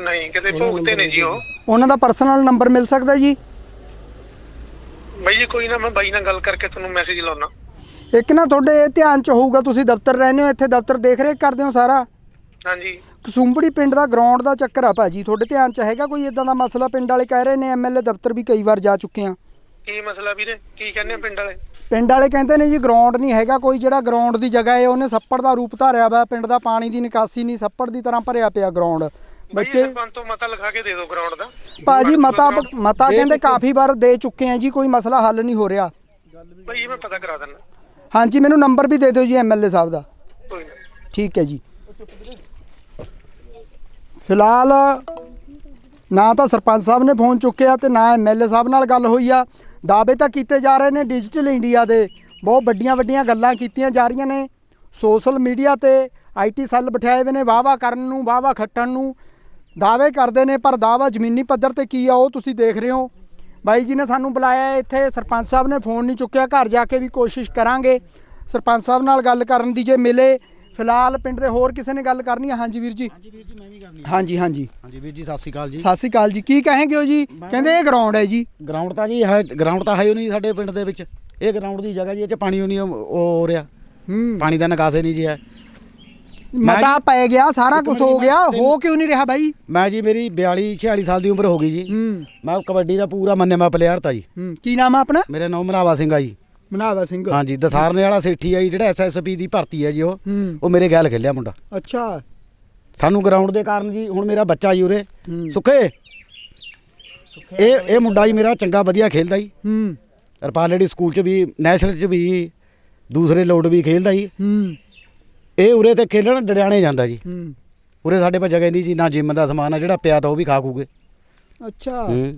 ਨਹੀਂ ਕਿਤੇ ਭੋਗਤੇ ਨੇ ਜੀ ਉਹ। ਉਹਨਾਂ ਦਾ ਪਰਸਨਲ ਨੰਬਰ ਮਿਲ ਸਕਦਾ ਜੀ? ਬਾਈ ਜੀ ਕੋਈ ਨਾ ਮੈਂ ਬਾਈ ਨਾਲ ਗੱਲ ਕਰਕੇ ਤੁਹਾਨੂੰ ਮੈਸੇਜ ਲਾਉਣਾ ਇੱਕ ਨਾ ਤੁਹਾਡੇ ਧਿਆਨ ਚ ਹੋਊਗਾ ਤੁਸੀਂ ਦਫ਼ਤਰ ਰਹਿੰਦੇ ਹੋ ਇੱਥੇ ਦਫ਼ਤਰ ਦੇਖ ਰੇਖ ਕਰਦੇ ਹੋ ਸਾਰਾ? ਹਾਂਜੀ। ਕਸੂੰਬੜੀ ਪਿੰਡ ਦਾ ਗਰਾਊਂਡ ਦਾ ਚੱਕਰ ਆ ਭਾਜੀ ਤੁਹਾਡੇ ਧਿਆਨ ਚ ਹੈਗਾ ਕੋਈ ਇਦਾਂ ਦਾ ਮਸਲਾ? ਪਿੰਡ ਵਾਲੇ ਕਹਿ ਰਹੇ ਨੇ ਐਮਐਲਏ ਦਫ਼ਤਰ ਵੀ ਕਈ ਵਾਰ ਜਾ ਚੁੱਕੇ ਆ। ਕੀ ਮਸਲਾ ਵੀਰੇ? ਕੀ ਕਹਿੰਦੇ ਆ ਪਿੰਡ ਵਾਲੇ? ਪਿੰਡ ਵਾਲੇ ਕਹਿੰਦੇ ਨੇ ਜੀ ਗਰਾਊਂਡ ਨਹੀਂ ਹੈਗਾ ਕੋਈ ਜਿਹੜਾ ਗਰਾਊਂਡ ਦੀ ਜਗ੍ਹਾ ਹੈ ਉਹਨੇ ਸੱਪੜ ਦਾ ਰੂਪ ਧਾਰਿਆ ਵਾ ਪਿੰਡ ਦਾ ਪਾਣੀ ਦੀ ਨਿਕਾਸੀ ਨਹੀਂ ਸੱਪੜ ਦੀ ਤਰ੍ਹਾਂ ਭਰਿਆ ਪਿਆ ਗਰਾਊਂਡ ਬੱਚੇ ਸਰਪੰਚ ਤੋਂ ਮਤਾ ਲਿਖਾ ਕੇ ਦੇ ਦਿਓ ਗਰਾਊਂਡ ਦਾ। ਭਾਜੀ ਮਤਾ ਮਤਾ ਕਹਿੰਦੇ ਕਾਫੀ ਵਾਰ ਦੇ ਚੁੱਕੇ ਆ ਜੀ ਕੋਈ ਮਸਲਾ ਹੱਲ ਨਹੀਂ ਹੋ ਰਿਹਾ। ਬਾਈ ਮੈਂ ਪਤਾ ਕਰਾ ਦਿੰਦਾ। ਹਾਂਜੀ ਮੈਨੂੰ ਨੰਬਰ ਵੀ ਦੇ ਦਿਓ ਜੀ ਐਮਐਲਏ ਸਾਹਿਬ ਦਾ। ਠੀਕ ਹੈ ਜੀ। ਫਿਲਹਾਲ ਨਾ ਤਾਂ ਸਰਪੰਚ ਸਾਹਿਬ ਨੇ ਫੋਨ ਚੁੱਕਿਆ ਤੇ ਨਾ ਐਮਐਲਏ ਸਾਹਿਬ ਨਾਲ ਗੱਲ ਹੋਈ ਆ। ਦਾਅਵੇ ਤਾਂ ਕੀਤੇ ਜਾ ਰਹੇ ਨੇ ਡਿਜੀਟਲ ਇੰਡੀਆ ਦੇ। ਬਹੁਤ ਵੱਡੀਆਂ ਵੱਡੀਆਂ ਗੱਲਾਂ ਕੀਤੀਆਂ ਜਾ ਰਹੀਆਂ ਨੇ। ਸੋਸ਼ਲ ਮੀਡੀਆ ਤੇ ਆਈਟੀ ਸੈੱਲ ਬਿਠਾਏ ਹੋਏ ਨੇ ਵਾਵਾ ਕਰਨ ਨੂੰ ਵਾਵਾ ਖੱਟਣ ਨੂੰ। ਦਾਅਵੇ ਕਰਦੇ ਨੇ ਪਰ ਦਾਅਵਾ ਜ਼ਮੀਨੀ ਪੱਧਰ ਤੇ ਕੀ ਆ ਉਹ ਤੁਸੀਂ ਦੇਖ ਰਹੇ ਹੋ। ਬਾਈ ਜੀ ਨੇ ਸਾਨੂੰ ਬੁਲਾਇਆ ਇੱਥੇ ਸਰਪੰਚ ਸਾਹਿਬ ਨੇ ਫੋਨ ਨਹੀਂ ਚੁੱਕਿਆ ਘਰ ਜਾ ਕੇ ਵੀ ਕੋਸ਼ਿਸ਼ ਕਰਾਂਗੇ। ਸਰਪੰਚ ਸਾਹਿਬ ਨਾਲ ਗੱਲ ਕਰਨ ਦੀ ਜੇ ਮਿਲੇ ਫਿਲਹਾਲ ਪਿੰਡ ਦੇ ਹੋਰ ਕਿਸੇ ਨੇ ਗੱਲ ਕਰਨੀ ਹੈ ਹਾਂਜੀ ਵੀਰ ਜੀ। ਹਾਂਜੀ ਵੀਰ ਜੀ ਮੈਂ ਵੀ ਕਰਨੀ ਹਾਂਜੀ ਹਾਂਜੀ। ਹਾਂਜੀ ਵੀਰ ਜੀ ਸਤਿ ਸ਼੍ਰੀ ਅਕਾਲ ਜੀ। ਸਤਿ ਸ਼੍ਰੀ ਅਕਾਲ ਜੀ। ਕੀ ਕਹੇਂਗੇ ਹੋ ਜੀ? ਕਹਿੰਦੇ ਇਹ ਗਰਾਊਂਡ ਹੈ ਜੀ। ਗਰਾਊਂਡ ਤਾਂ ਜੀ ਹੈ ਗਰਾਊਂਡ ਤਾਂ ਹੈ ਹੀ ਨਹੀਂ ਸਾਡੇ ਪਿੰਡ ਦੇ ਵਿੱਚ। ਇਹ ਗਰਾਊਂਡ ਦੀ ਜਗ੍ਹਾ ਜੀ ਇਹ ਚ ਪਾਣੀ ਨਹੀਂ ਹੋ ਰਿਹਾ। ਹੂੰ। ਪਾਣੀ ਦਾ ਨਿਕਾਸ ਹੀ ਨਹੀਂ ਜੀ ਹੈ। ਮਤਾ ਪੈ ਗਿਆ ਸਾਰਾ ਕੁਝ ਹੋ ਗਿਆ ਮੈਂ ਹੋ ਕਿਉਂ ਨਹੀਂ ਰਿਹਾ ਬਾਈ? ਮੈਂ ਜੀ ਮੇਰੀ 42 46 ਸਾਲ ਦੀ ਉਮਰ ਹੋ ਗਈ ਜੀ। ਹੂੰ। ਮੈਂ ਕਬੱਡੀ ਦਾ ਪੂਰਾ ਮੰਨਿਆ ਪਲੇਅਰ ਤਾਂ ਜੀ। ਹੂੰ ਕੀ ਨਾਮ ਆ ਆਪਣਾ? ਮੇਰਾ ਨਾਮ ਮਨਾਵਾ ਸਿੰਘ ਆ ਜੀ। ਮਨਾਵਾ ਸਿੰਘ। ਹਾਂਜੀ ਦਸਾਰਨੇ ਵਾਲਾ ਸੇਠੀ ਆ ਜੀ ਜਿਹੜਾ ਐਸਐਸਪੀ ਦੀ ਭਰਤੀ ਹੈ ਜੀ ਉਹ। ਹੂੰ। ਉਹ ਮੇਰੇ ਗੈਲ ਖੇਲਿਆ ਮੁੰਡਾ। ਅੱਛਾ। ਸਾਨੂੰ ਗਰਾਊਂਡ ਦੇ ਕਾਰਨ ਜੀ ਹੁਣ ਮੇਰਾ ਬੱਚਾ ਜੀ ਉਰੇ। ਸੁੱਖੇ। ਇਹ ਇਹ ਮੁੰਡਾ ਜੀ ਮੇਰਾ ਚੰਗਾ ਵਧੀਆ ਖੇਲਦਾ ਜੀ। ਹੂੰ। ਰਪਾਲੜੀ ਸਕੂਲ ਚ ਵੀ ਨੈਸ਼ਨਲ ਚ ਵੀ ਦੂਸਰੇ ਲੋਟ ਵੀ ਖੇਲਦਾ ਜੀ। ਹੂੰ। ਇਹ ਉਰੇ ਤੇ ਖੇਲਣ ਡੜਿਆਣੇ ਜਾਂਦਾ ਜੀ। ਹੂੰ। ਉਰੇ ਸਾਡੇ ਪਾ ਜਗ੍ਹਾ ਨਹੀਂ ਜੀ ਨਾ ਜਿੰਮ ਦਾ ਸਮਾਨ ਆ ਜਿਹੜਾ ਪਿਆ ਤਾਂ ਉਹ ਵੀ ਖਾ ਖੂਗੇ ਅੱਛਾ। ਹੂੰ।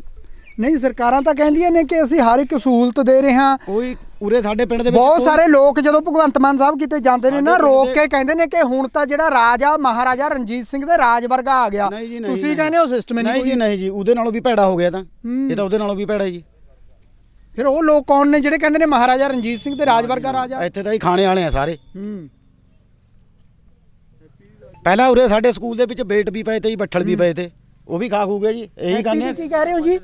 ਨਹੀਂ ਸਰਕਾਰਾਂ ਤਾਂ ਕਹਿੰਦੀਆਂ ਨੇ ਕਿ ਅਸੀਂ ਹਰ ਇੱਕ ਸਹੂਲਤ ਦੇ ਰਹੇ ਹਾਂ। ਕੋਈ ਉਰੇ ਸਾਡੇ ਪਿੰਡ ਦੇ ਵਿੱਚ ਬਹੁਤ ਸਾਰੇ ਲੋਕ ਜਦੋਂ ਭਗਵੰਤ ਮਾਨ ਸਾਹਿਬ ਕਿਤੇ ਜਾਂਦੇ ਨੇ ਨਾ ਰੋਕ ਕੇ ਕਹਿੰਦੇ ਨੇ ਕਿ ਹੁਣ ਤਾਂ ਜਿਹੜਾ ਰਾਜ ਆ ਮਹਾਰਾਜਾ ਰਣਜੀਤ ਸਿੰਘ ਦੇ ਰਾਜ ਵਰਗਾ ਆ ਗਿਆ। ਨਹੀਂ ਜੀ ਨਹੀਂ ਤੁਸੀਂ ਨਹੀਂ। ਕਹਿੰਦੇ ਹੋ ਸਿਸਟਮ ਨਹੀਂ ਨਹੀਂ ਜੀ ਨਹੀਂ ਜੀ ਉਹਦੇ ਨਾਲੋਂ ਵੀ ਭੈੜਾ ਹੋ ਗਿਆ ਤਾਂ। ਇਹ ਤਾਂ ਉਹਦੇ ਨਾਲੋਂ ਵੀ ਭੈੜਾ ਜੀ। ਫਿਰ ਉਹ ਲੋਕ ਕੌਣ ਨੇ ਜਿਹੜੇ ਕਹਿੰਦੇ ਨੇ ਮਹਾਰਾਜਾ ਰਣਜੀਤ ਸਿੰਘ ਦੇ ਰਾਜ ਵਰਗਾ ਰਾਜ? ਆ ਇੱਥੇ ਤਾਂ ਹੀ ਖਾਣੇ ਵਾਲੇ ਆ ਸਾਰੇ। ਹੂੰ। ਪਹਿਲਾਂ ਉਰੇ ਸਾਡੇ ਸਕੂਲ ਦੇ ਵਿੱਚ ਬੇਟ ਵੀ ਪਏ ਤੇ ਜੀ ਬੱਠਲ ਵੀ ਪਏ ਤੇ। ਉਹ ਵੀ ਖਾ ਖੂਗੇ ਜੀ ਇਹੀ ਕਹਿੰਦੇ ਆ। ਕੀ ਕਹਿ ਰਹੇ ਹੋ ਜੀ?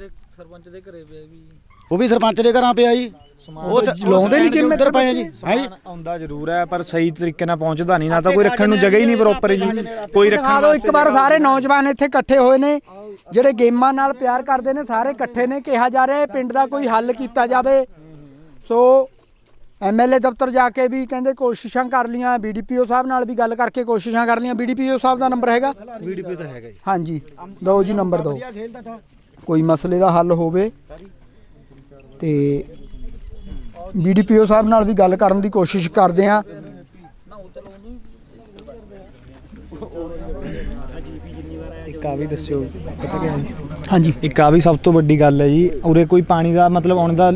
ਉਹ ਵੀ ਸਰਪੰਚ ਦੇ ਘਰਾਂ ਪਿਆ ਜੀ। ਉਹ ਲਾਉਂਦੇ ਨੀ ਜਿੰਮ ਉੱਧਰ ਪਏ ਆ ਜੀ? ਹੈ ਜੀ? ਆਉਂਦਾ ਜ਼ਰੂਰ ਹੈ ਪਰ ਸਹੀ ਤਰੀਕੇ ਨਾਲ ਪਹੁੰਚਦਾ ਨਹੀਂ ਨਾ ਤਾਂ ਕੋਈ ਰੱਖਣ ਨੂੰ ਜਗ੍ਹਾ ਹੀ ਨਹੀਂ ਪ੍ਰੋਪਰ ਜੀ ਕੋਈ ਦਿਖਾ ਰੱਖਣ ਦਿਓ ਇੱਕ ਵਾਰ ਸਾਰੇ ਨੌਜਵਾਨ ਇੱਥੇ ਇਕੱਠੇ ਹੋਏ ਨੇ ਜਿਹੜੇ ਗੇਮਾਂ ਨਾਲ ਪਿਆਰ ਕਰਦੇ ਨੇ ਸਾਰੇ ਇਕੱਠੇ ਨੇ ਕਿਹਾ ਜਾ ਰਿਹਾ ਹੈ ਪਿੰਡ ਦਾ ਕੋਈ ਹੱਲ ਕੀਤਾ ਜਾਵੇ। ਸੋ ਐਮਐਲਏ ਦਫ਼ਤਰ ਜਾ ਕੇ ਵੀ ਕਹਿੰਦੇ ਕੋਸ਼ਿਸ਼ਾਂ ਕਰ ਲੀਆਂ ਬੀਡੀਪੀਓ ਸਾਹਿਬ ਨਾਲ ਵੀ ਗੱਲ ਕਰਕੇ ਕੋਸ਼ਿਸ਼ਾਂ ਕਰ ਲੀਆਂ ਬੀਡੀਪੀਓ ਸਾਹਿਬ ਦਾ ਨੰਬਰ ਹੈਗਾ? ਵੀਡੀਓ ਤਾਂ ਹੈਗਾ ਜੀ। ਹਾਂਜੀ ਦਿਓ ਜੀ ਨੰਬਰ ਦਿਓ ਕੋਈ ਮਸਲੇ ਦਾ ਹੱਲ ਹੋਵੇ ਤੇ ਬੀਡੀਪੀਓ ਸਾਹਿਬ ਨਾਲ ਵੀ ਗੱਲ ਕਰਨ ਦੀ ਕੋਸ਼ਿਸ਼ ਕਰਦੇ ਆ ਇੱਕ ਆ ਵੀ ਦੱਸਿਓ ਪਤਾ ਕੀ ਹੈ? ਹਾਂਜੀ। ਇੱਕ ਆ ਵੀ ਸਭ ਤੋਂ ਵੱਡੀ ਗੱਲ ਹੈ ਜੀ ਉਰੇ ਕੋਈ ਪਾਣੀ ਦਾ ਮਤਲਬ ਆਉਣ ਦਾ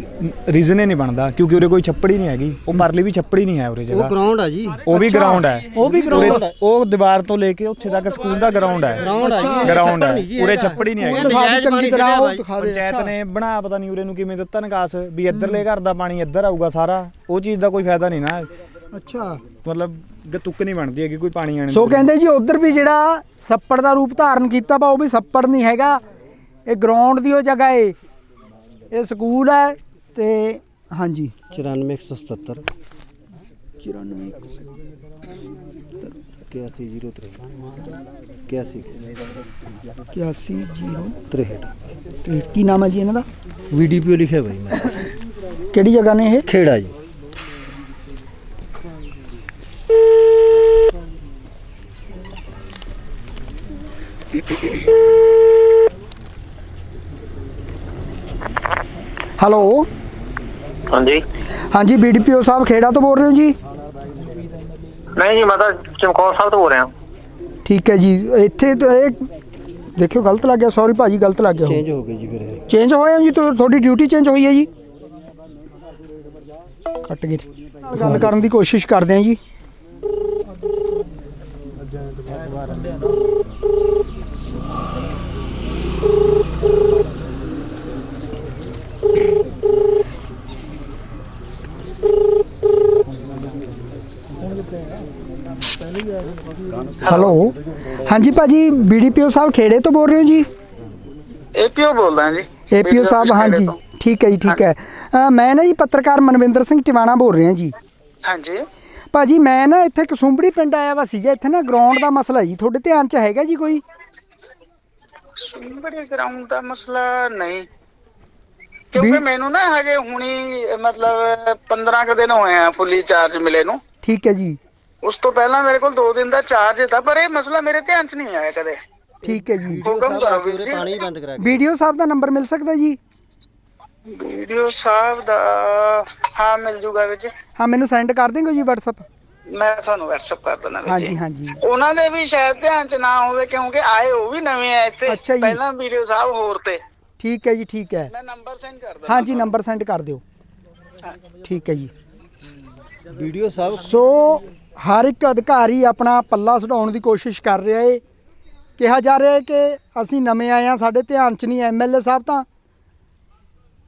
ਰੀਜ਼ਨ ਹੀ ਨਹੀਂ ਬਣਦਾ ਕਿਉਂਕਿ ਉਰੇ ਕੋਈ ਛੱਪੜ ਹੀ ਨਹੀਂ ਹੈਗੀ ਉਹ ਪਰਲੀ ਵੀ ਛੱਪੜ ਹੀ ਨਹੀਂ ਹੈ ਉਰੇ ਉਹ ਜਗ੍ਹਾ ਗਰਾਊਂਡ ਆ ਜੀ। ਉਹ ਵੀ ਗਰਾਊਂਡ ਹੈ। ਉਹ ਵੀ ground ਉਰੇ- ਉਹ ਦੀਵਾਰ ਤੋਂ ਲੈ ਕੇ ਉੱਥੇ ਤੱਕ ਸਕੂਲ ਦਾ ਗਰਾਊਂਡ ਹੈ। ਗਰਾਊਂਡ ਆ ਜੀ। ਹੈ। ਉਰੇ। ਛੱਪੜ ਹੀ ਨਹੀਂ ਹੈਗੀ। ਦਿਖਾ ਦੇ ਚੰਗੀ ਤਰ੍ਹਾਂ ਉਹ ਦਿਖਾ ਦੇ। ਪੰਚਾਇਤ। ਨੇ ਬਣਾ ਪਤਾ ਨਹੀਂ ਉਰੇ ਨੂੰ ਕਿਵੇਂ ਦਿੱਤਾ ਨਿਕਾਸ ਵੀ ਇੱਧਰਲੇ ਘਰ ਦਾ ਪਾਣੀ ਇੱਧਰ ਆਊਗਾ ਸਾਰਾ ਉਹ ਚੀਜ਼ ਦਾ ਕੋਈ ਫਾਇਦਾ ਨਹੀਂ ਨਾ। ਅੱਛਾ। ਮਤਲਬ ਗਤੁੱਕ ਨਹੀਂ ਬਣਦੀ ਹੈਗੀ ਕੋਈ ਪਾਣੀ ਆਣੇ ਸੋ ਕਹਿੰਦੇ ਜੀ ਉਧਰ ਵੀ ਜਿਹੜਾ ਸੱਪੜ ਦਾ ਰੂਪ ਧਾਰਨ ਕੀਤਾ ਵਾ ਉਹ ਵੀ ਸੱਪੜ ਨਹੀਂ ਹੈਗਾ। ਇਹ ਗਰਾਊਂਡ ਦੀ ਉਹ ਜਗ੍ਹਾ ਏ। ਇਹ ਸਕੂਲ ਹੈ ਤੇ ਹਾਂਜੀ। 94177 94 8103 81 81 63 ਤੇ ਕੀ ਨਾਮ ਹੈ ਜੀ ਇਹਨਾਂ ਦਾ? ਵੀਡੀਪੀਓ ਲਿਖਿਆ ਬਾਈ ਮੈਂ ਕਿਹੜੀ ਜਗ੍ਹਾ ਨੇ ਇਹ? ਖੇੜਾ ਜੀ। ਹੈਲੋ। ਹਾਂਜੀ। ਹਾਂਜੀ ਬੀਡੀਪੀਓ ਸਾਹਿਬ ਖੇੜਾ ਤੋਂ ਬੋਲ ਰਹੇ ਹੋ ਜੀ? ਨਹੀਂ ਜੀ ਮੈਂ ਤਾਂ ਚਮਕੌਰ ਸਾਹਿਬ ਤੋਂ ਬੋਲ ਰਿਹਾ। ਠੀਕ ਹੈ ਜੀ ਇੱਥੇ ਤਾਂ ਇਹ ਦੇਖਿਓ ਗਲਤ ਲੱਗ ਗਿਆ ਸੌਰੀ ਭਾਜੀ ਗਲਤ ਲੱਗ ਗਿਆ ਚੇਂਜ ਹੋ ਗਈ ਜੀ ਫਿਰ ਇਹ। ਚੇਂਜ ਹੋਇਆ ਜੀ ਤੁਹਾ- ਤੁਹਾਡੀ ਡਿਊਟੀ ਚੇਂਜ ਹੋਈ ਹੈ ਜੀ। ਕੱਟ ਗਈ। ਗੱਲ ਕਰਨ ਦੀ ਕੋਸ਼ਿਸ਼ ਕਰਦੇ ਹਾਂ ਜੀ। ਹੈਲੋ। ਹਾਂਜੀ ਭਾਜੀ ਬੀਡੀਪੀਓ ਸਾਹਿਬ ਖੇੜੇ ਤੋਂ ਬੋਲ ਰਹੇ ਹੋ ਜੀ? ਏਪੀਓ ਬੋਲਦਾ ਜੀ। ਏਪੀਓ ਸਾਹਿਬ ਹਾਂਜੀ। ਠੀਕ ਹੈ ਜੀ ਠੀਕ ਹੈ। ਅ, ਮੈਂ ਨਾ ਜੀ ਪੱਤਰਕਾਰ ਮਨਵਿੰਦਰ ਸਿੰਘ ਟਿਵਾਣਾ ਬੋਲ ਰਿਹਾ ਜੀ। ਹਾਂਜੀ। ਭਾਜੀ ਮੈਂ ਨਾ ਇੱਥੇ ਕਸੁੰਬੜੀ ਪਿੰਡ ਆਇਆ ਵਾ ਸੀਗਾ। ਇੱਥੇ ਨਾ ਗਰਾਊਂਡ ਦਾ ਮਸਲਾ ਜੀ। ਤੁਹਾਡੇ ਧਿਆਨ 'ਚ ਹੈਗਾ ਜੀ ਕੋਈ? ਸੁੰਬੜੀ ਗਰਾਊਂਡ ਦਾ ਮਸਲਾ ਨਹੀਂ। ਕਿਉਂਕਿ ਮੈਨੂੰ ਨਾ ਹਜੇ ਹੁਣੀ ਮਤਲਬ 15 ਕੁ ਦਿਨ ਹੋਏ ਆ ਫੁੱਲੀ ਚਾਰਜ ਮਿਲੇ ਨੂੰ। ਠੀਕ ਹੈ ਜੀ। ਉਸ ਤੋਂ ਪਹਿਲਾਂ ਮੇਰੇ ਕੋਲ 2 ਦਿਨ ਦਾ ਚਾਰਜ था ਪਰ ਇਹ ਮਸਲਾ ਮੇਰੇ ਧਿਆਨ 'ਚ ਨਹੀਂ ਆਇਆ ਕਦੇ। ਠੀਕ ਹੈ ਜੀ। ਹੁਕਮ ਕਰੋ ਵੀਰ ਜੀ ਪਾਣੀ ਬੰਦ ਕਰਾ ਕੇ। ਵੀਡੀਓ ਸਾਹਿਬ ਦਾ ਨੰਬਰ ਮਿਲ ਸਕਦਾ ਜੀ? ਵੀਡੀਓ ਸਾਹਿਬ ਦਾ ਹਾਂ ਮਿਲ ਜੂਗਾ ਵਿੱਚ ਹਾਂ ਮੈਨੂੰ ਸੈਂਡ ਕਰ ਦੇਂਗੇ ਜੀ WhatsApp ਮੈਂ ਤੁਹਾਨੂੰ WhatsApp ਕਰ ਦਿੰਦਾ ਵਿੱਚ ਹਾਂਜੀ ਹਾਂਜੀ। ਉਹਨਾਂ ਦੇ ਵੀ ਸ਼ਾਇਦ ਧਿਆਨ 'ਚ ਨਾ ਹੋਵੇ ਕਿਉਂਕਿ ਆਏ ਉਹ ਵੀ ਨਵੇਂ ਆ ਇੱਥੇ ਅੱਛਾ ਜੀ। ਪਹਿਲਾਂ ਵੀਡੀਓ ਸਾਹਿਬ ਹੋਰ ਤੇ। ਠੀਕ ਹੈ ਜੀ ਠੀਕ ਹੈ। ਮੈਂ ਨੰਬਰ ਸੈਂਡ ਕਰ ਦਿੰਦਾ। ਹਾਂਜੀ ਨੰਬਰ ਸੈਂਡ ਕਰ ਦਿਓ। ਠੀਕ ਹੈ ਜੀ। ਵੀਡੀਓ ਸਾਹਿਬ ਸੋ ਹਰ ਇੱਕ ਅਧਿਕਾਰੀ ਆਪਣਾ ਪੱਲਾ ਸੁਧਾਉਣ ਦੀ ਕੋਸ਼ਿਸ਼ ਕਰ ਰਿਹਾ ਏ। ਕਿਹਾ ਜਾ ਰਿਹਾ ਹੈ ਕਿ ਅਸੀਂ ਨਵੇਂ ਆਏ ਆ ਸਾਡੇ ਧਿਆਨ 'ਚ ਨਹੀਂ ਐਮਐਲਏ ਸਾਹਿਬ ਤਾਂ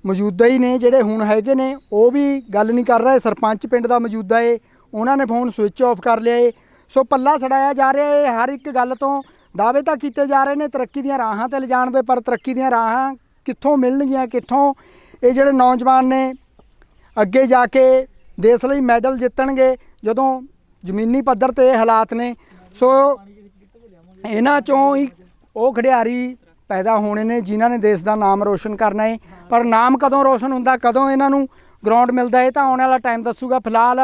ਮੌਜੂਦਾ ਹੀ ਨੇ, ਜਿਹੜੇ ਹੁਣ ਹੈਗੇ ਨੇ, ਉਹ ਵੀ ਗੱਲ ਨਹੀਂ ਕਰ ਰਹੇ। ਸਰਪੰਚ ਪਿੰਡ ਦਾ ਮੌਜੂਦਾ ਏ, ਉਹਨਾਂ ਨੇ ਫੋਨ ਸਵਿਚ ਆਫ ਕਰ ਲਿਆ ਏ। ਸੋ ਪੱਲਾ ਸੜਾਇਆ ਜਾ ਰਿਹਾ ਏ, ਹਰ ਇੱਕ ਗੱਲ ਤੋਂ ਦਾਅਵੇ ਤਾਂ ਕੀਤੇ ਜਾ ਰਹੇ ਨੇ ਤਰੱਕੀ ਦੀਆਂ ਰਾਹਾਂ ਤੇ ਲਿਜਾਣ ਦੇ, ਪਰ ਤਰੱਕੀ ਦੀਆਂ ਰਾਹਾਂ ਕਿੱਥੋਂ ਮਿਲਣਗੀਆਂ, ਕਿੱਥੋਂ ਇਹ ਜਿਹੜੇ ਨੌਜਵਾਨ ਨੇ ਅੱਗੇ ਜਾ ਕੇ ਦੇਸ਼ ਲਈ ਮੈਡਲ ਜਿੱਤਣਗੇ, ਜਦੋਂ ਜ਼ਮੀਨੀ ਪੱਧਰ ਤੇ ਇਹ ਹਾਲਾਤ ਨੇ। ਸੋ ਇਹਨਾਂ ਚੋਂ ਹੀ ਉਹ ਖਿਡਾਰੀ ਪੈਦਾ ਹੋਣੇ ਨੇ ਜਿਨ੍ਹਾਂ ਨੇ ਦੇਸ਼ ਦਾ ਨਾਮ ਰੋਸ਼ਨ ਕਰਨਾ ਹੈ ਪਰ ਨਾਮ ਕਦੋਂ ਰੋਸ਼ਨ ਹੁੰਦਾ, ਕਦੋਂ ਇਹਨਾਂ ਨੂੰ ਗਰਾਊਂਡ ਮਿਲਦਾ ਹੈ ਤਾਂ ਆਉਣ ਵਾਲਾ ਟਾਈਮ ਦੱਸੂਗਾ। ਫਿਲਹਾਲ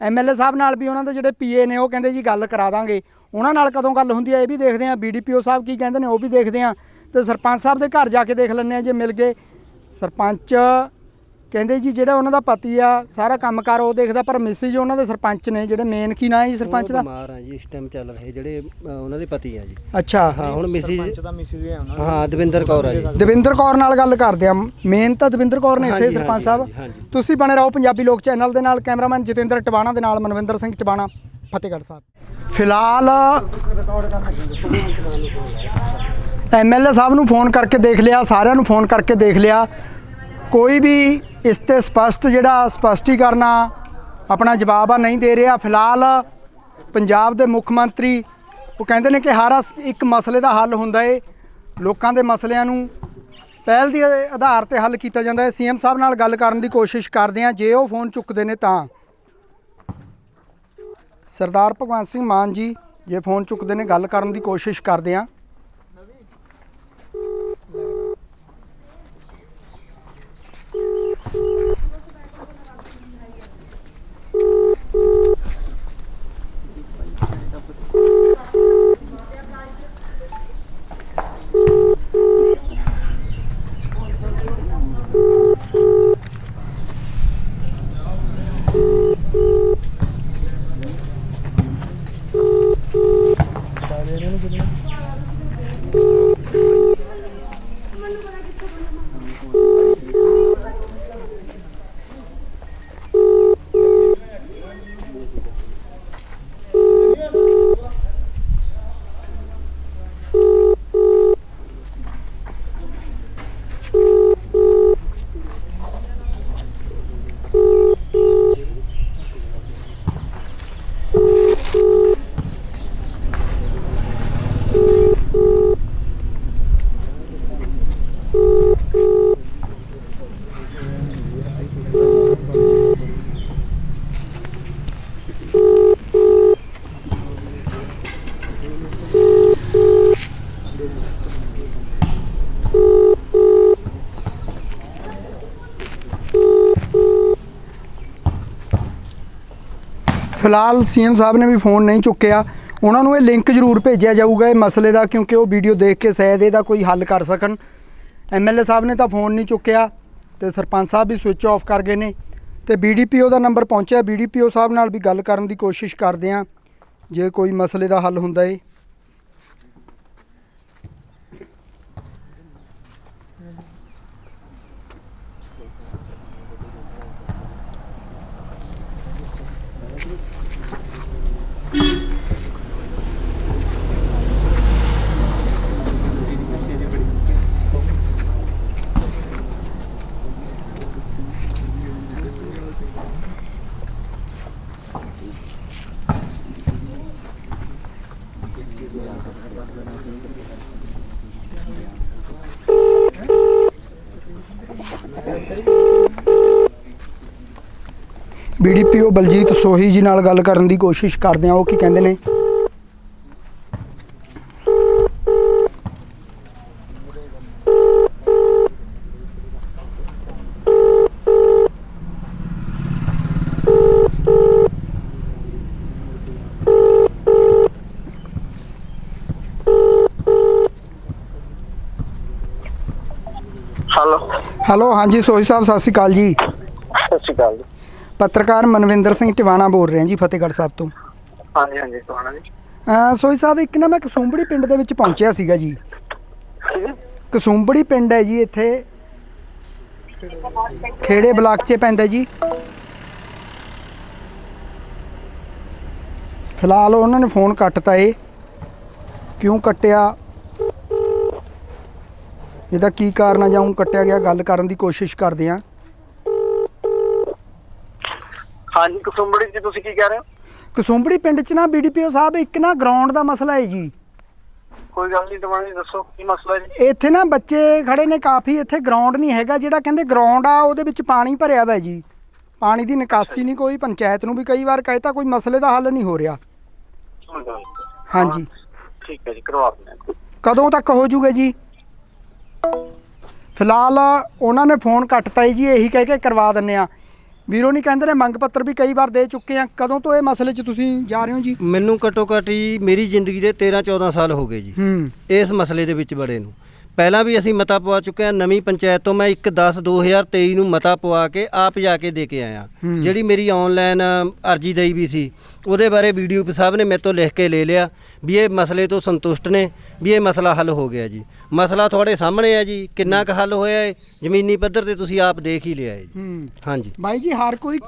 ਐਮਐਲਏ ਸਾਹਿਬ ਨਾਲ ਵੀ ਉਹਨਾਂ ਦੇ ਜਿਹੜੇ ਪੀਏ ਨੇ, ਉਹ ਕਹਿੰਦੇ ਜੀ ਗੱਲ ਕਰਾ ਦਾਂਗੇ। ਉਹਨਾਂ ਨਾਲ ਕਦੋਂ ਗੱਲ ਹੁੰਦੀ ਹੈ ਇਹ ਵੀ ਦੇਖਦੇ ਹਾਂ ਬੀਡੀਪੀਓ ਸਾਹਿਬ ਕੀ ਕਹਿੰਦੇ ਨੇ ਉਹ ਵੀ ਦੇਖਦੇ ਹਾਂ ਤੇ ਸਰਪੰਚ ਸਾਹਿਬ ਦੇ ਘਰ ਜਾ ਕੇ ਦੇਖ ਲੈਂਦੇ ਹਾਂ ਜੇ ਮਿਲ ਗਏ। ਸਰਪੰਚ ਕਹਿੰਦੇ ਜੀ ਜਿਹੜਾ ਉਹਨਾਂ ਦਾ ਪਤੀ ਆ ਸਾਰਾ ਕੰਮਕਾਰ ਉਹ ਦੇਖਦਾ ਪਰ ਮਿਸਿਜ ਉਹਨਾਂ ਦੇ ਸਰਪੰਚ ਨੇ ਜਿਹੜੇ ਮੇਨ ਕੀ ਨਾਂ ਹੈ ਜੀ ਸਰਪੰਚ ਦਾ? ਬਿਮਾਰ ਆ ਜੀ ਇਸ ਟਾਈਮ ਚੱਲ ਰਹੇ ਜਿਹੜੇ ਅ, ਉਹਨਾਂ ਦੇ ਪਤੀ ਆ ਜੀ। ਅੱਛਾ। ਹਾਂ ਹੁਣ ਮਿਸਿਸ ਸਰਪੰਚ ਦਾ ਮਿਸਿਸ ਹੈ ਉਹਨਾਂ ਹਾਂ ਦਵਿੰਦਰ ਕੌਰ ਆ ਜੀ। ਦਵਿੰਦਰ ਕੌਰ ਨਾਲ ਗੱਲ ਕਰਦੇ ਆ। ਮੇਨ ਤਾਂ ਦਵਿੰਦਰ ਕੌਰ ਨੇ ਇੱਥੇ ਹਾਂਜੀ, ਸਰਪੰਚ ਹਾਂਜੀ, ਸਾਹਿਬ। ਹਾਂਜੀ। ਤੁਸੀਂ ਬਣੇ ਰਹੋ ਪੰਜਾਬੀ ਲੋਕ ਚੈਨਲ ਦੇ ਨਾਲ ਕੈਮਰਾਮੈਨ ਜਤਿੰਦਰ ਟਿਵਾਣਾ ਦੇ ਨਾਲ ਮਨਵਿੰਦਰ ਸਿੰਘ ਟਿਵਾਣਾ ਫਤਿਹਗੜ੍ਹ ਸਾਹਿਬ। ਫਿਲਹਾਲ ਐਮਐਲਏ ਸਾਹਿਬ ਨੂੰ ਫੋਨ ਕਰਕੇ ਦੇਖ ਲਿਆ ਸਾਰਿਆਂ ਨੂੰ ਫੋਨ ਕਰਕੇ ਦੇਖ ਲਿਆ। ਕੋਈ ਵੀ ਇਸ ਤੇ ਸਪਸ਼ਟ ਜਿਹੜਾ ਸਪਸ਼ਟੀਕਰਨ ਆ, ਆਪਣਾ ਜਵਾਬ ਆ ਨਹੀਂ ਦੇ ਰਿਹਾ। ਫਿਲਹਾਲ ਪੰਜਾਬ ਦੇ ਮੁੱਖ ਮੰਤਰੀ, ਉਹ ਕਹਿੰਦੇ ਨੇ ਕਿ ਹਰ ਇੱਕ ਮਸਲੇ ਦਾ ਹੱਲ ਹੁੰਦਾ ਏ। ਲੋਕਾਂ ਦੇ ਮਸਲਿਆਂ ਨੂੰ ਪਹਿਲ ਦੇ ਆਧਾਰ ਤੇ ਹੱਲ ਕੀਤਾ ਜਾਂਦਾ ਹੈ ਸੀਐਮ ਸਾਹਿਬ ਨਾਲ ਗੱਲ ਕਰਨ ਦੀ ਕੋਸ਼ਿਸ਼ ਕਰਦੇ ਆ। ਜੇ ਉਹ ਫੋਨ ਚੁੱਕਦੇ ਨੇ ਤਾਂ। ਸਰਦਾਰ ਭਗਵੰਤ ਸਿੰਘ ਮਾਨ ਜੀ, ਜੇ ਫੋਨ ਚੁੱਕਦੇ ਨੇ, ਗੱਲ ਕਰਨ ਦੀ ਕੋਸ਼ਿਸ਼ ਕਰਦੇ ਆ। ਫਿਲਹਾਲ ਸੀਐਮ ਸਾਹਿਬ ਨੇ ਵੀ ਫੋਨ ਨਹੀਂ ਚੁੱਕਿਆ। ਉਹਨਾਂ ਨੂੰ ਇਹ ਲਿੰਕ ਜ਼ਰੂਰ ਭੇਜਿਆ ਜਾਊਗਾ ਇਹ ਮਸਲੇ ਦਾ, ਕਿਉਂਕਿ ਉਹ ਵੀਡੀਓ ਦੇਖ ਕੇ ਸ਼ਾਇਦ ਇਹਦਾ ਕੋਈ ਹੱਲ ਕਰ ਸਕਣ। ਐਮਐਲਏ ਸਾਹਿਬ ਨੇ ਤਾਂ ਫੋਨ ਨਹੀਂ ਚੁੱਕਿਆ ਤੇ ਸਰਪੰਚ ਸਾਹਿਬ ਵੀ ਸਵਿਚ ਆਫ ਕਰ ਗਏ ਨੇ। ਤੇ ਬੀਡੀਪੀਓ ਦਾ ਨੰਬਰ ਪਹੁੰਚਿਆ। ਬੀਡੀਪੀਓ ਸਾਹਿਬ ਨਾਲ ਵੀ ਗੱਲ ਕਰਨ ਦੀ ਕੋਸ਼ਿਸ਼ ਕਰਦੇ ਆ ਜੇ ਕੋਈ ਮਸਲੇ ਦਾ ਹੱਲ ਹੁੰਦਾ ਏ। ਬੀਡੀਪੀਓ ਬਲਜੀਤ ਸੋਹੀ ਜੀ ਨਾਲ ਗੱਲ ਕਰਨ ਦੀ ਕੋਸ਼ਿਸ਼ ਕਰਦੇ ਆ ਉਹ ਕੀ ਕਹਿੰਦੇ ਨੇ? ਹੈਲੋ ਹੈਲੋ ਹਾਂਜੀ ਸੋਹੀ ਸਾਹਿਬ ਸਤਿ ਸ਼੍ਰੀ ਅਕਾਲ ਜੀ। ਸਤਿ ਸ਼੍ਰੀ ਅਕਾਲ ਜੀ। ਪੱਤਰਕਾਰ ਮਨਵਿੰਦਰ ਸਿੰਘ ਟਿਵਾਣਾ ਬੋਲ ਰਿਹਾ ਜੀ ਫਤਿਹਗੜ੍ਹ ਸਾਹਿਬ ਤੋਂ। ਹਾਂਜੀ ਹਾਂਜੀ ਸੁਣਾ ਜੀ। ਅਹ ਸੋਹੀ ਸਾਹਿਬ ਇੱਕ ਨਾ ਮੈਂ ਕਸੂੰਬੜੀ ਪਿੰਡ ਦੇ ਵਿੱਚ ਪਹੁੰਚਿਆ ਸੀਗਾ ਜੀ। ਕਸੂੰਬੜੀ ਪਿੰਡ ਹੈ ਜੀ ਇੱਥੇ। ਖੇੜੇ ਬਲਾਕ 'ਚ ਪੈਂਦਾ ਜੀ। ਫਿਲਹਾਲ ਉਹਨਾਂ ਨੇ ਫੋਨ ਕੱਟਤਾ ਏ। ਕਿਉਂ ਕੱਟਿਆ? ਇਹਦਾ ਕੀ ਕਾਰਨ ਆ ਜਾਂ ਊਂ ਕੱਟਿਆ ਗਿਆ? ਗੱਲ ਕਰਨ ਦੀ ਕੋਸ਼ਿਸ਼ ਕਰਦੇ ਆ ਹਾਂਜੀ ਕਸੁੰਬੜੀ ਜੀ ਤੁਸੀਂ ਕੀ ਕਹਿ ਰਹੇ ਹੋ? ਕਸੂੰਬੜੀ ਪਿੰਡ 'ਚ ਨਾ ਬੀਡੀਪੀਓ ਸਾਹਿਬ ਇੱਕ ਨਾ ਗਰਾਊਂਡ ਦਾ ਮਸਲਾ ਹੈ ਜੀ। ਕੋਈ ਗੱਲ ਨਹੀਂ ਦਵਾਂਗੇ ਦੱਸੋ ਕੀ ਮਸਲਾ ਜੀ? ਇੱਥੇ ਨਾ ਬੱਚੇ ਖੜੇ ਨੇ ਕਾਫੀ ਇੱਥੇ ਗਰਾਊਂਡ ਨਹੀਂ ਹੈਗਾ ਜਿਹੜਾ ਕਹਿੰਦੇ ਗਰਾਊਂਡ ਆ ਉਹਦੇ ਵਿੱਚ ਪਾਣੀ ਭਰਿਆ ਹੋਇਆ ਜੀ। ਪਾਣੀ ਦੀ ਨਿਕਾਸੀ ਨਹੀਂ ਕੋਈ ਪੰਚਾਇਤ ਨੂੰ ਵੀ ਕਈ ਵਾਰ ਕਹਿਤਾ ਕੋਈ ਮਸਲੇ ਦਾ ਹੱਲ ਨਹੀਂ ਹੋ ਰਿਹਾ। ਹਾਂਜੀ। ਠੀਕ ਹੈ ਜੀ ਕਰਵਾ ਦਿੰਦੇ ਕਦੋਂ ਤੱਕ ਹੋ ਜੂਗਾ ਜੀ? ਫਿਲਹਾਲ ਉਹਨਾਂ ਨੇ ਫੋਨ ਕੱਟਤਾ ਜੀ ਇਹੀ ਕਹਿ ਕੇ ਕਰਵਾ ਦਿੰਨੇ ਆ ਵੀਰੋ ਨਹੀਂ ਕਹਿੰਦੇ ਨੇ ਮੰਗ ਪੱਤਰ ਵੀ ਕਈ ਵਾਰ ਦੇ ਚੁੱਕੇ ਆ। ਕਦੋਂ ਤੋਂ ਇਹ ਮਸਲੇ 'ਚ ਤੁਸੀਂ ਜਾ ਰਹੇ ਹੋ ਜੀ? ਮੈਨੂੰ ਘੱਟੋ ਘੱਟ ਹੀ ਮੇਰੀ ਜ਼ਿੰਦਗੀ ਦੇ 13 14 ਸਾਲ ਹੋ ਗਏ ਜੀ। ਹੂੰ। ਇਸ ਮਸਲੇ ਦੇ ਵਿੱਚ ਬੜੇ ਨੂੰ। ਪਹਿਲਾਂ ਵੀ ਅਸੀਂ ਮਤਾ ਪਵਾ ਚੁੱਕੇ ਹਾਂ ਨਵੀਂ ਪੰਚਾਇਤ ਤੋਂ ਮੈਂ 1 10 2023 ਨੂੰ ਮਤਾ ਪਵਾ ਕੇ ਆਪ ਜਾ ਕੇ ਦੇ ਕੇ ਆਇਆ। ਜਿਹੜੀ ਮੇਰੀ ਆਨਲਾਈਨ ਅਰਜੀ ਦਈ ਵੀ ਸੀ ਉਹਦੇ ਬਾਰੇ ਵੀਡੀਓ ਸਾਹਿਬ ਨੇ ਮੇਰੇ ਤੋਂ ਲਿਖ ਕੇ ਲੈ ਲਿਆ ਵੀ ਇਹ ਮਸਲੇ ਤੋਂ ਸੰਤੁਸ਼ਟ ਨੇ ਵੀ ਇਹ ਮਸਲਾ ਹੱਲ ਹੋ ਗਿਆ ਜੀ। ਮਸਲਾ ਤੁਹਾਡੇ ਸਾਹਮਣੇ ਹੈ ਜੀ ਕਿੰਨਾ ਕੁ ਹੱਲ ਹੋਇਆ ਹੈ ਜ਼ਮੀਨੀ ਪੱਧਰ ਤੇ ਤੁਸੀਂ ਆਪ ਦੇਖ ਹੀ ਲਿਆ ਹੈ ਜੀ। ਹਾਂਜੀ। ਬਾਈ ਜੀ ਹਰ ਕੋਈ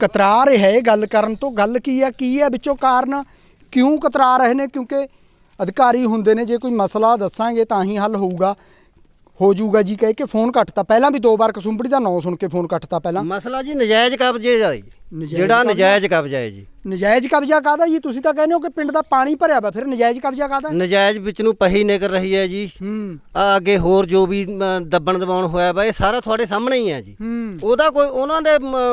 ਕਤਰਾ ਰਿਹਾ ਹੈ ਗੱਲ ਕਰਨ ਤੋਂ। ਗੱਲ ਕੀ ਹੈ ਕੀ ਹੈ ਵਿੱਚੋਂ ਕਾਰਨ? ਕਿਉਂ ਕਤਰਾ ਰਹੇ ਨੇ? ਕਿਉਂਕਿ ਅਧਿਕਾਰੀ ਹੁੰਦੇ ਨੇ ਜੇ ਕੋਈ ਮਸਲਾ ਦੱਸਾਂਗੇ ਤਾਂ ਹੀ ਹੱਲ ਹੋਊਗਾ। ਹੋ ਜਾਊਗਾ ਜੀ ਕਹਿ ਕੇ ਫੋਨ ਕੱਟਤਾ। ਪਹਿਲਾਂ ਵੀ ਦੋ ਵਾਰ ਕਸੁੰਬੜੀ ਦਾ ਨਾਂ ਸੁਣ ਕੇ ਫੋਨ ਕੱਟਤਾ ਪਹਿਲਾਂ। ਮਸਲਾ ਜੀ ਨਜਾਇਜ਼ ਕਬਜ਼ੇ ਦਾ ਜੀ। ਨਜਾਇਜ਼ ਜਿਹੜਾ ਕਬਜ਼ਾ? ਨਜਾਇਜ਼ ਕਬਜ਼ਾ ਹੈ ਜੀ। ਨਜਾਇਜ਼ ਕਬਜ਼ਾ ਕਾਹਦਾ ਜੀ? ਤੁਸੀਂ ਤਾਂ ਕਹਿੰਦੇ ਹੋ ਕਿ ਪਿੰਡ ਦਾ ਪਾਣੀ ਭਰਿਆ ਵਾ ਫਿਰ ਨਜਾਇਜ਼ ਕਬਜ਼ਾ ਕਾਹਦਾ? ਨਜਾਇਜ਼ ਵਿੱਚ ਨੂੰ ਪਹੀ ਨਿਕਲ ਰਹੀ ਹੈ ਜੀ। ਹੂੰ। ਆ ਅੱਗੇ ਹੋਰ ਜੋ ਵੀ ਦੱਬਣ ਦਬਾਉਣ ਹੋਇਆ ਵਾ ਇਹ ਸਾਰਾ ਤੁਹਾਡੇ ਸਾਹਮਣੇ ਹੀ ਹੈ ਜੀ। ਹੂੰ। ਉਹਦਾ ਕੋਈ ਉਹਨਾਂ ਦੇ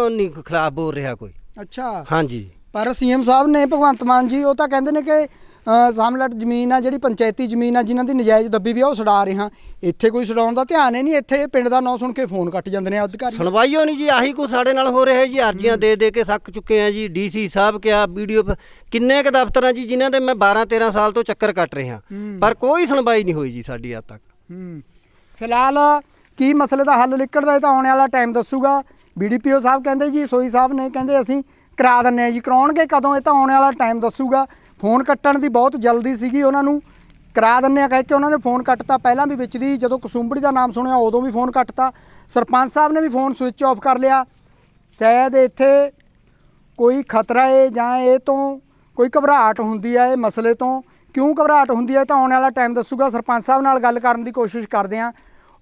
ਨਹੀਂ ਖਿਲਾਫ ਬੋਲ ਰਿਹਾ ਕੋਈ। ਅੱਛਾ। ਹਾਂਜੀ। ਪਰ ਸੀਐਮ ਸਾਹਿਬ ਨੇ ਭਗਵੰਤ ਮਾਨ ਜੀ ਉਹ ਤਾਂ ਕਹਿੰਦੇ ਨੇ ਕਿ ਸਾਹਮਣੇ ਜ਼ਮੀਨ ਆ ਜਿਹੜੀ ਪੰਚਾਇਤੀ ਜ਼ਮੀਨ ਆ ਜਿਨ੍ਹਾਂ ਦੀ ਨਜਾਇਜ਼ ਦੱਬੀ ਵੀ ਆ ਉਹ ਛਡਾ ਰਹੇ। ਹਾਂ ਇੱਥੇ ਕੋਈ ਛਡਾਉਣ ਦਾ ਧਿਆਨ ਹੀ ਨਹੀਂ ਇੱਥੇ ਪਿੰਡ ਦਾ ਨਾਂ ਸੁਣ ਕੇ ਫੋਨ ਕੱਟ ਜਾਂਦੇ ਨੇ ਅਧਿਕਾਰੀ। ਸੁਣਵਾਈਓ ਨਹੀਂ ਜੀ ਆਹੀ ਕੁਛ ਸਾਡੇ ਨਾਲ ਹੋ ਰਿਹਾ ਜੀ ਅਰਜ਼ੀਆਂ ਦੇ ਦੇ ਕੇ ਥੱਕ ਚੁੱਕੇ ਆ ਜੀ ਡੀਸੀ ਸਾਹਿਬ ਕਿਹਾ ਵੀਡੀਓ ਕਿੰਨੇ ਕ ਦਫ਼ਤਰਾਂ ਜੀ ਜਿਨ੍ਹਾਂ ਦੇ ਮੈਂ 12 13 ਸਾਲ ਤੋਂ ਚੱਕਰ ਕੱਟ ਰਿਹਾ। ਪਰ ਕੋਈ ਸੁਣਵਾਈ ਨਹੀਂ ਹੋਈ ਜੀ ਸਾਡੀ ਅੱਜ ਤੱਕ। ਹੂੰ। ਫਿਲਹਾਲ ਕੀ ਮਸਲੇ ਦਾ ਹੱਲ ਨਿਕਲਦਾ ਇਹ ਤਾਂ ਆਉਣ ਵਾਲਾ ਟਾਈਮ ਦੱਸੂਗਾ। ਬੀਡੀਪੀਓ ਸਾਹਿਬ ਕਹਿੰਦੇ ਜੀ ਸੋਈ ਸਾਹਿਬ ਨੇ ਕਹਿੰਦੇ ਅਸੀਂ ਕਰਾ ਦਿੰਨੇ ਆ ਜੀ ਕਰਾਉਣਗੇ ਕਦੋਂ ਇਹ ਤਾਂ ਆਉਣ ਵਾਲਾ ਟਾਈਮ ਦੱਸੂਗਾ। ਫੋਨ ਕੱਟਣ ਦੀ ਬਹੁਤ ਜਲਦੀ ਸੀਗੀ ਉਹਨਾਂ ਨੂੰ। ਕਰਾ ਦਿੰਨੇ ਆ ਕਹਿ ਕੇ ਉਹਨਾਂ ਨੇ ਫੋਨ ਕੱਟਤਾ। ਪਹਿਲਾਂ ਵੀ ਵਿੱਚ ਦੀ, ਜਦੋਂ ਕਸੂੰਬੜੀ ਦਾ ਨਾਮ ਸੁਣਿਆ, ਉਦੋਂ ਵੀ ਫੋਨ ਕੱਟਤਾ। ਸਰਪੰਚ ਸਾਹਿਬ ਨੇ ਵੀ ਫੋਨ ਸਵਿਚ ਆਫ ਕਰ ਲਿਆ। ਸ਼ਾਇਦ ਇੱਥੇ ਕੋਈ ਖਤਰਾ ਹੈ ਜਾਂ ਇਹ ਤੋਂ ਕੋਈ ਘਬਰਾਹਟ ਹੁੰਦੀ ਹੈ ਇਹ ਮਸਲੇ ਤੋਂ। ਕਿਉਂ ਘਬਰਾਹਟ ਹੁੰਦੀ ਹੈ ਤਾਂ ਆਉਣ ਵਾਲਾ ਟਾਈਮ ਦੱਸੂਗਾ। ਸਰਪੰਚ ਸਾਹਿਬ ਨਾਲ ਗੱਲ ਕਰਨ ਦੀ ਕੋਸ਼ਿਸ਼ ਕਰਦੇ ਹਾਂ।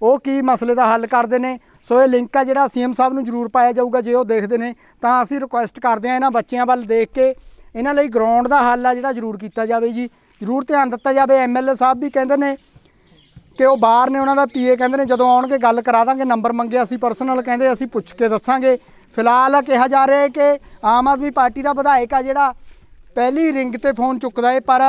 ਉਹ ਕੀ ਮਸਲੇ ਦਾ ਹੱਲ ਕਰਦੇ ਨੇ। ਸੋ ਇਹ ਲਿੰਕ ਆ ਜਿਹੜਾ ਸੀਐਮ ਸਾਹਿਬ ਨੂੰ ਜ਼ਰੂਰ ਪਾਇਆ ਜਾਊਗਾ, ਜੇ ਉਹ ਦੇਖਦੇ ਨੇ, ਤਾਂ ਅਸੀਂ ਰਿਕੁਐਸਟ ਕਰਦੇ ਹਾਂ ਇਹਨਾਂ ਬੱਚਿਆਂ ਵੱਲ ਦੇਖ ਕੇ। ਇਹਨਾਂ ਲਈ ਗਰਾਊਂਡ ਦਾ ਹੱਲ ਆ ਜਿਹੜਾ ਜ਼ਰੂਰ ਕੀਤਾ ਜਾਵੇ ਜੀ। ਜ਼ਰੂਰ ਧਿਆਨ ਦਿੱਤਾ ਜਾਵੇ ਐਮਐਲਏ ਸਾਹਿਬ ਵੀ ਕਹਿੰਦੇ ਨੇ ਕਿ ਉਹ ਬਾਹਰ ਨੇ, ਉਹਨਾਂ ਦਾ ਪੀਏ ਕਹਿੰਦੇ ਨੇ, ਜਦੋਂ ਆਉਣਗੇ ਗੱਲ ਕਰਾ ਦਾਂਗੇ, ਨੰਬਰ ਮੰਗਿਆ ਅਸੀਂ ਪਰਸਨਲ ਕਹਿੰਦੇ, ਅਸੀਂ ਪੁੱਛ ਕੇ ਦੱਸਾਂਗੇ। ਫਿਲਹਾਲ ਕਿਹਾ ਜਾ ਰਿਹਾ ਹੈ ਕਿ ਆਮ ਆਦਮੀ ਪਾਰਟੀ ਦਾ ਵਿਧਾਇਕ ਆ ਜਿਹੜਾ ਪਹਿਲੀ ਰਿੰਗ ਤੇ ਫੋਨ ਚੁੱਕਦਾ ਏ ਪਰ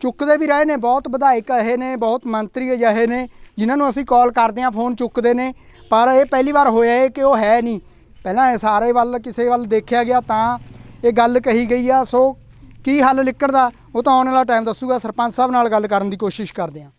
ਚੁੱਕਦੇ ਵੀ ਰਹੇ ਨੇ, ਬਹੁਤ ਵਿਧਾਇਕ ਇਹ ਨੇ, ਬਹੁਤ ਮੰਤਰੀ ਅਜਿਹੇ ਨੇ, ਜਿਨ੍ਹਾਂ ਨੂੰ ਅਸੀਂ ਕਾਲ ਕਰਦੇ ਹਾਂ, ਫੋਨ ਚੁੱਕਦੇ ਨੇ। ਪਰ ਇਹ ਪਹਿਲੀ ਵਾਰ ਹੋਇਆ ਏ ਕਿ ਉਹ ਹੈ ਨਹੀਂ। ਪਹਿਲਾਂ ਇਹ ਸਾਰੇ ਵੱਲ, ਕਿਸੇ ਵੱਲ ਦੇਖਿਆ ਗਿਆ ਤਾਂ ਇਹ ਗੱਲ ਕਹੀ ਗਈ ਆ, ਸੋ ਕੀ ਹੱਲ ਨਿਕਲਦਾ ਉਹ ਤਾਂ ਆਉਣ ਵਾਲਾ ਟਾਈਮ ਦੱਸੂਗਾ, ਸਰਪੰਚ ਸਾਹਿਬ ਨਾਲ ਗੱਲ ਕਰਨ ਦੀ ਕੋਸ਼ਿਸ਼ ਕਰਦੇ ਹਾਂ।